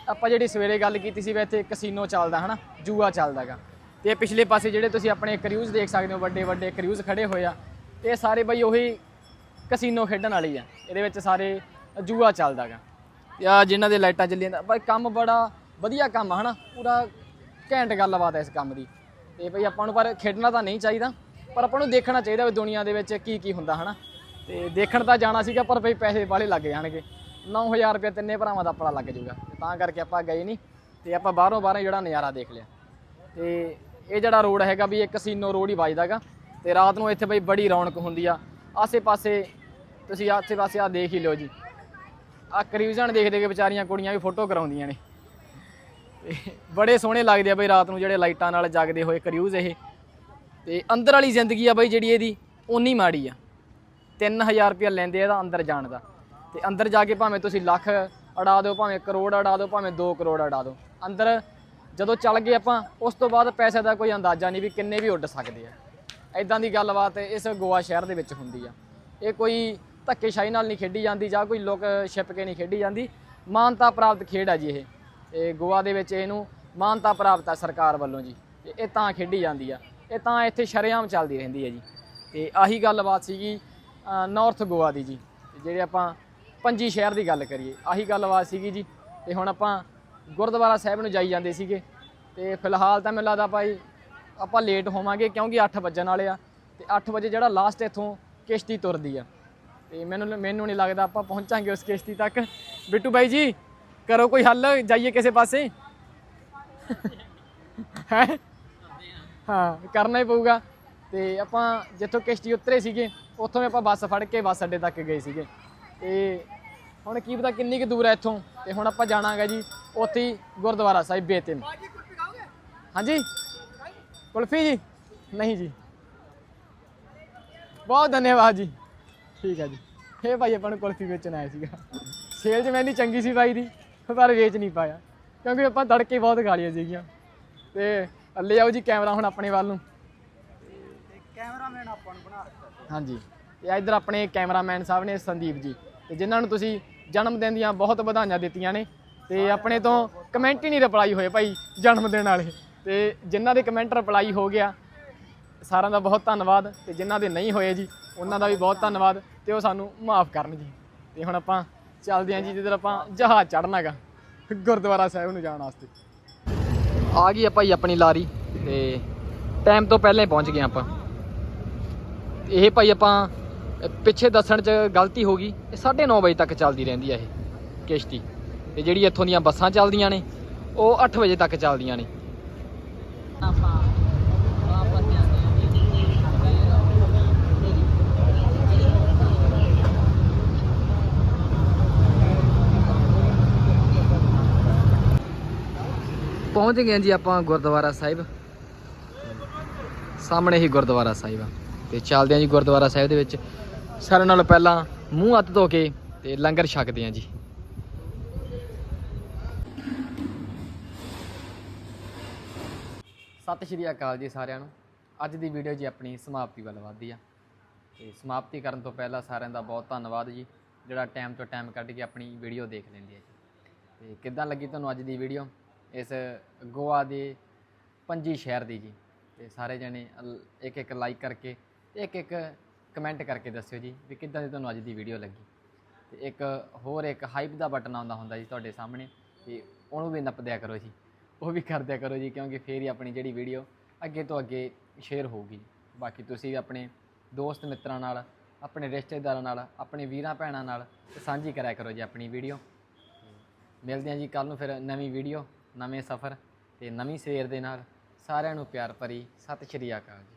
ਆਪਾਂ ਜਿਹੜੀ ਸਵੇਰੇ ਗੱਲ ਕੀਤੀ ਸੀ ਵੀ ਇੱਥੇ ਕਸੀਨੋ ਚੱਲਦਾ ਹਨਾ? ਜੂਆ ਚੱਲਦਾਗਾ। ਤੇ ਪਿਛਲੇ ਪਾਸੇ ਜਿਹੜੇ ਤੁਸੀਂ ਆਪਣੇ ਕਰੂਜ਼ ਦੇਖ ਸਕਦੇ ਹੋ ਵੱਡੇ ਵੱਡੇ ਕਰੂਜ਼ ਖੜੇ ਹੋਏ ਆ ਇਹ ਸਾਰੇ ਬਈ ਉਹੀ ਕਸੀਨੋ ਖੇਡਣ ਵਾਲੀ ਆ। ਇਹਦੇ ਵਿੱਚ ਸਾਰੇ ਜੂਆ ਚੱਲਦਾਗਾ। ਤੇ ਆ ਜਿਨ੍ਹਾਂ ਦੇ ਲਾਈਟਾਂ ਚੱਲੀਆਂ ਨੇ, ਬਈ ਕੰਮ ਬੜਾ ਵਧੀਆ ਕੰਮ ਆ ਹਨਾ? ਪੂਰਾ ਘੈਂਟ ਗੱਲਬਾਤ ਹੈ ਇਸ ਕੰਮ ਦੀ। ਤੇ ਬਈ ਆਪਾਂ ਨੂੰ ਪਰ ਖੇਡਣਾ ਤਾਂ ਨਹੀਂ ਚਾਹੀਦਾ ਪਰ ਆਪਾਂ ਨੂੰ ਦੇਖਣਾ ਚਾਹੀਦਾ ਵੀ ਦੁਨੀਆ ਦੇ ਵਿੱਚ ਕੀ ਕੀ ਹੁੰਦਾ ਹਨਾ? ਤੇ ਦੇਖਣ ਤਾਂ ਜਾਣਾ ਸੀਗਾ ਪਰ ਬਈ ਪੈਸੇ ਵਾਲੇ ਲੱਗ ਜਾਣਗੇ। 9000 ਰੁਪਏ ਤਿੰਨੇ ਭਰਾਵਾਂ ਦਾ ਆਪਣਾ ਲੱਗ ਜਾਊਗਾ। ਤੇ ਤਾਂ ਕਰਕੇ ਆਪਾਂ ਗਏ ਨਹੀਂ ਤੇ ਆਪਾਂ ਬਾਹਰੋਂ ਬਾਹਰੋਂ ਜਿਹੜਾ ਨਜ਼ਾਰਾ ਦੇਖ ਲਿਆ। ਤੇ ਇਹ ਜਿਹੜਾ ਰੋਡ ਹੈਗਾ ਵੀ ਇਹ ਕਸੀਨੋ ਰੋਡ ਹੀ ਵੱਜਦਾਗਾ ਤੇ ਰਾਤ ਨੂੰ ਇੱਥੇ ਬਈ ਬੜੀ ਰੌਣਕ ਹੁੰਦੀ ਆ। ਆਸੇ-ਪਾਸੇ ਤੁਸੀਂ ਆਸੇ-ਪਾਸੇ ਆ ਦੇਖ ਹੀ ਲਿਓ ਜੀ। ਆ ਕਰਿਊਜ਼ਨ ਦੇਖ ਦੇ ਕੇ ਵਿਚਾਰੀਆਂ ਕੁੜੀਆਂ ਵੀ ਫੋਟੋ ਕਰਾਉਂਦੀਆਂ ਨੇ। ਤੇ ਬੜੇ ਸੋਹਣੇ ਲੱਗਦੇ ਆ ਬਈ ਰਾਤ ਨੂੰ ਜਿਹੜੇ ਲਾਈਟਾਂ ਨਾਲ ਜਗਦੇ ਹੋਏ ਕਰਿਊਜ਼ ਇਹ। ਤੇ ਅੰਦਰ ਵਾਲੀ ਜ਼ਿੰਦਗੀ ਆ ਬਈ ਜਿਹੜੀ ਇਹਦੀ, ਓਨੀ ਮਾੜੀ ਆ। 3000 ਰੁਪਇਆ ਲੈਂਦੇ ਆ ਇਹਦਾ ਅੰਦਰ ਜਾਣ ਦਾ। ਤੇ ਅੰਦਰ ਜਾ ਕੇ ਭਾਵੇਂ ਤੁਸੀਂ ਲੱਖ ਅੜਾ ਦਿਓ, ਭਾਵੇਂ ਕਰੋੜ ਅੜਾ ਦਿਓ, ਭਾਵੇਂ 2 ਕਰੋੜ ਅੜਾ ਦਿਓ। ਅੰਦਰ ਜਦੋਂ ਚੱਲ ਗਏ ਆਪਾਂ, ਉਸ ਤੋਂ ਬਾਅਦ ਪੈਸੇ ਦਾ ਕੋਈ ਅੰਦਾਜ਼ਾ ਨਹੀਂ ਵੀ ਕਿੰਨੇ ਵੀ ਉੱਡ ਸਕਦੇ ਆ। ਐਦਾਂ ਦੀ ਗੱਲਬਾਤ ਇਸ ਗੋਆ ਸ਼ਹਿਰ ਦੇ ਵਿੱਚ ਹੁੰਦੀ ਆ। ਇਹ ਕੋਈ ਧੱਕੇਸ਼ਾਹੀ ਨਾਲ ਨਹੀਂ ਖੇਡੀ ਜਾਂਦੀ, ਜਾਂ ਕੋਈ ਲੋਕ ਛਿਪ ਕੇ ਨਹੀਂ ਖੇਡੀ ਜਾਂਦੀ। ਮਾਨਤਾ ਪ੍ਰਾਪਤ ਖੇਡ ਆ ਜੀ ਇਹ। ਇਹ ਗੋਆ ਦੇ ਵਿੱਚ ਇਹਨੂੰ ਮਾਨਤਾ ਪ੍ਰਾਪਤ ਆ ਸਰਕਾਰ ਵੱਲੋਂ ਜੀ। ਇਹ ਤਾਂ ਖੇਡੀ ਜਾਂਦੀ ਆ। ਇਹ ਤਾਂ ਇੱਥੇ ਸ਼ਰੇਆਮ ਚੱਲਦੀ ਰਹਿੰਦੀ ਹੈ ਜੀ। ਤੇ ਆਹੀ ਗੱਲਬਾਤ ਸੀਗੀ ਨਾਰਥ ਗੋਆ ਦੀ ਜੀ। ਜਿਹੜੇ ਆਪਾਂ ਪੰਜੀ ਸ਼ਹਿਰ ਦੀ ਗੱਲ ਕਰੀਏ, ਆਹੀ ਗੱਲਬਾਤ ਸੀਗੀ ਜੀ। ਤੇ ਹੁਣ ਆਪਾਂ ਗੁਰਦੁਆਰਾ ਸਾਹਿਬ ਨੂੰ ਜਾਈ ਜਾਂਦੇ ਸੀਗੇ। ਤੇ ਫਿਲਹਾਲ ਤਾਂ ਮੈਨੂੰ ਲੱਗਦਾ ਭਾਈ ਆਪਾਂ ਲੇਟ ਹੋਵਾਂਗੇ ਕਿਉਂਕਿ 8 ਵੱਜਣ ਵਾਲੇ ਆ। ਤੇ 8 ਵਜੇ ਜਿਹੜਾ ਲਾਸਟ ਇੱਥੋਂ ਕਿਸ਼ਤੀ ਤੁਰਦੀ ਆ। ਤੇ ਮੈਨੂੰ ਮੈਨੂੰ ਨਹੀਂ ਲੱਗਦਾ ਆਪਾਂ ਪਹੁੰਚਾਂਗੇ ਉਸ ਕਿਸ਼ਤੀ ਤੱਕ। ਬਿੱਟੂ ਬਾਈ ਜੀ, ਕਰੋ ਕੋਈ ਹੱਲ, ਜਾਈਏ ਕਿਸੇ ਪਾਸੇ। ਹੈ? ਹਾਂ, ਕਰਨਾ ਹੀ ਪਊਗਾ। ਤੇ ਆਪਾਂ ਜਿੱਥੋਂ ਕਿਸ਼ਤੀ ਉਤਰੇ ਸੀਗੇ, ਉੱਥੋਂ ਆਪਾਂ ਬੱਸ ਫੜ ਕੇ ਬੱਸ ਅੱਡੇ ਤੱਕ ਗਏ ਸੀਗੇ। ਤੇ ਹੁਣ ਕੀ ਪਤਾ ਕਿੰਨੀ ਕੁ ਦੂਰ ਹੈ ਇੱਥੋਂ। ਤੇ ਹੁਣ ਆਪਾਂ ਜਾਣਾਗਾ ਜੀ ਉੱਥੇ ਹੀ ਗੁਰਦੁਆਰਾ ਸਾਹਿਬ ਬੇਤਿਮ ਹਾਂਜੀ? ਕੁਲਫੀ ਜੀ? ਨਹੀਂ ਜੀ। ਬਹੁਤ ਧੰਨਵਾਦ ਜੀ। ਠੀਕ ਹੈ ਜੀ। ਇਹ ਭਾਈ ਆਪਾਂ ਨੂੰ ਕੁਲਫੀ ਵੇਚਣ ਆਇਆ ਸੀਗਾ। ਸੇਲ 'ਚ ਮੈਨੀ ਚੰਗੀ ਸੀ ਬਾਈ ਦੀ ਪਰ ਵੇਚ ਨਹੀਂ ਪਾਇਆ। ਕਿਉਂਕਿ ਆਪਾਂ ਤੜਕੇ ਬਹੁਤ ਗਾਲੀਆਂ ਸੀਗੀਆਂ। ਤੇ ਲੈ ਆਓ ਜੀ ਕੈਮਰਾ ਹੁਣ ਆਪਣੇ ਵੱਲ ਨੂੰ। ਕੈਮਰਾਮੈਨ ਆਪਾਂ ਨੂੰ ਬਣਾ ਰੱਖਿਆ ਹਾਂਜੀ। ਤੇ ਇੱਧਰ ਆਪਣੇ ਕੈਮਰਾਮੈਨ ਸਾਹਿਬ ਨੇ ਸੰਦੀਪ ਜੀ। ਤੇ ਜਿਨ੍ਹਾਂ ਨੂੰ ਤੁਸੀਂ ਜਨਮ ਦਿਨ ਦੀਆਂ ਬਹੁਤ ਵਧਾਈਆਂ ਦਿੱਤੀਆਂ ਨੇ ਤੇ ਆਪਣੇ ਤੋਂ ਕਮੈਂਟ ਹੀ ਨਹੀਂ ਰਿਪਲਾਈ ਹੋਏ ਭਾਈ ਜਨਮ ਦਿਨ ਵਾਲੇ। ਤੇ ਜਿਨ੍ਹਾਂ ਦੇ ਕਮੈਂਟ ਰਿਪਲਾਈ ਹੋ ਗਿਆ, ਸਾਰਿਆਂ ਦਾ ਬਹੁਤ ਧੰਨਵਾਦ ਤੇ ਜਿਨ੍ਹਾਂ ਦੇ ਨਹੀਂ ਹੋਏ ਜੀ, ਉਹਨਾਂ ਦਾ ਵੀ ਬਹੁਤ ਧੰਨਵਾਦ ਤੇ ਉਹ ਸਾਨੂੰ ਮਾਫ ਕਰਨ ਜੀ। ਤੇ ਹੁਣ ਆਪਾਂ ਚੱਲਦੇ ਹਾਂ ਜੀ, ਜਿੱਧਰ ਆਪਾਂ ਜਹਾਜ਼ ਚੜਨਾਗਾ ਗੁਰਦੁਆਰਾ ਸਾਹਿਬ ਨੂੰ ਜਾਣ ਵਾਸਤੇ। ਆ ਗਈ ਆਪਾਂ ਜੀ ਆਪਣੀ ਲਾਰੀ ਤੇ ਟਾਈਮ ਤੋਂ ਪਹਿਲਾਂ ਹੀ ਪਹੁੰਚ ਗਏ ਆਪਾਂ। ਇਹ ਭਾਈ ਆਪਾਂ ਪਿੱਛੇ ਦੱਸਣ 'ਚ ਗਲਤੀ ਹੋ ਗਈ। ਇਹ 9:30 ਵਜੇ ਤੱਕ ਚੱਲਦੀ ਰਹਿੰਦੀ ਆ ਇਹ ਕਿਸ਼ਤੀ। ਤੇ ਜਿਹੜੀ ਇੱਥੋਂ ਦੀਆਂ ਬੱਸਾਂ ਚੱਲਦੀਆਂ ਨੇ, ਉਹ 8 ਵਜੇ ਤੱਕ ਚੱਲਦੀਆਂ ਨੇ। ਪਹੁੰਚ ਗਏ ਜੀ ਆਪਾਂ ਗੁਰਦੁਆਰਾ ਸਾਹਿਬ। ਸਾਹਮਣੇ ਹੀ ਗੁਰਦੁਆਰਾ ਸਾਹਿਬ ਆ। ਤੇ ਚੱਲਦੇ ਹਾਂ ਜੀ ਗੁਰਦੁਆਰਾ ਸਾਹਿਬ ਦੇ ਵਿੱਚ। ਸਾਰਿਆਂ ਨਾਲੋਂ ਪਹਿਲਾਂ ਮੂੰਹ ਹੱਥ ਧੋ ਕੇ ਤੇ ਲੰਗਰ ਛਕਦੇ ਹਾਂ ਜੀ। ਸਤਿ ਸ਼੍ਰੀ ਅਕਾਲ ਜੀ ਸਾਰਿਆਂ ਨੂੰ। ਅੱਜ ਦੀ ਵੀਡੀਓ ਜੀ ਆਪਣੀ ਸਮਾਪਤੀ ਵੱਲ ਵਧਦੀ ਆ। ਤੇ ਸਮਾਪਤੀ ਕਰਨ ਤੋਂ ਪਹਿਲਾਂ ਸਾਰਿਆਂ ਦਾ ਬਹੁਤ ਧੰਨਵਾਦ ਜੀ, ਜਿਹੜਾ ਟਾਈਮ ਤੋਂ ਟਾਈਮ ਕੱਢ ਕੇ ਆਪਣੀ ਵੀਡੀਓ ਦੇਖ ਲੈਂਦੇ ਆ ਜੀ। ਤੇ ਕਿੱਦਾਂ ਲੱਗੀ ਤੁਹਾਨੂੰ ਅੱਜ ਦੀ ਵੀਡੀਓ? ਇਸ ਗੋਆ ਦੇ ਪੰਜੀ ਸ਼ਹਿਰ ਦੀ ਜੀ। ਤੇ ਸਾਰੇ ਜਣੇ ਇੱਕ ਇੱਕ ਲਾਈਕ ਕਰਕੇ ਇੱਕ ਇੱਕ ਕਮੈਂਟ ਕਰਕੇ ਦੱਸਿਓ ਜੀ ਵੀ ਕਿੱਦਾਂ ਦੀ ਤੁਹਾਨੂੰ ਅੱਜ ਦੀ ਵੀਡੀਓ ਲੱਗੀ। ਤੇ ਇੱਕ ਹੋਰ ਇੱਕ ਹਾਈਪ ਦਾ ਬਟਨ ਆਉਂਦਾ ਹੁੰਦਾ ਜੀ ਤੁਹਾਡੇ ਸਾਹਮਣੇ ਤੇ ਉਹਨੂੰ ਵੀ ਨੱਪ ਦਿਆ ਕਰੋ ਜੀ। ਉਹ ਵੀ ਕਰ ਦਿਆ ਕਰੋ ਜੀ, ਕਿਉਂਕਿ ਫੇਰ ਹੀ ਆਪਣੀ ਜਿਹੜੀ ਵੀਡੀਓ ਅੱਗੇ ਤੋਂ ਅੱਗੇ ਸ਼ੇਅਰ ਹੋਊਗੀ। ਬਾਕੀ ਤੁਸੀਂ ਆਪਣੇ ਦੋਸਤ ਮਿੱਤਰਾਂ ਨਾਲ, ਆਪਣੇ ਰਿਸ਼ਤੇਦਾਰਾਂ ਨਾਲ, ਆਪਣੇ ਵੀਰਾਂ ਭੈਣਾਂ ਨਾਲ ਸਾਂਝੀ ਕਰਿਆ ਕਰੋ ਜੀ ਆਪਣੀ ਵੀਡੀਓ ਮਿਲਦੇ ਹਾਂ ਜੀ ਕੱਲ ਨੂੰ ਫਿਰ ਨਵੀਂ ਵੀਡੀਓ ਨਵੇਂ ਸਫ਼ਰ ਤੇ ਨਵੀਂ ਸਵੇਰ ਦੇ ਨਾਲ। ਸਾਰਿਆਂ ਨੂੰ ਪਿਆਰ ਭਰੀ ਸਤਿ ਸ਼੍ਰੀ ਅਕਾਲ ਜੀ।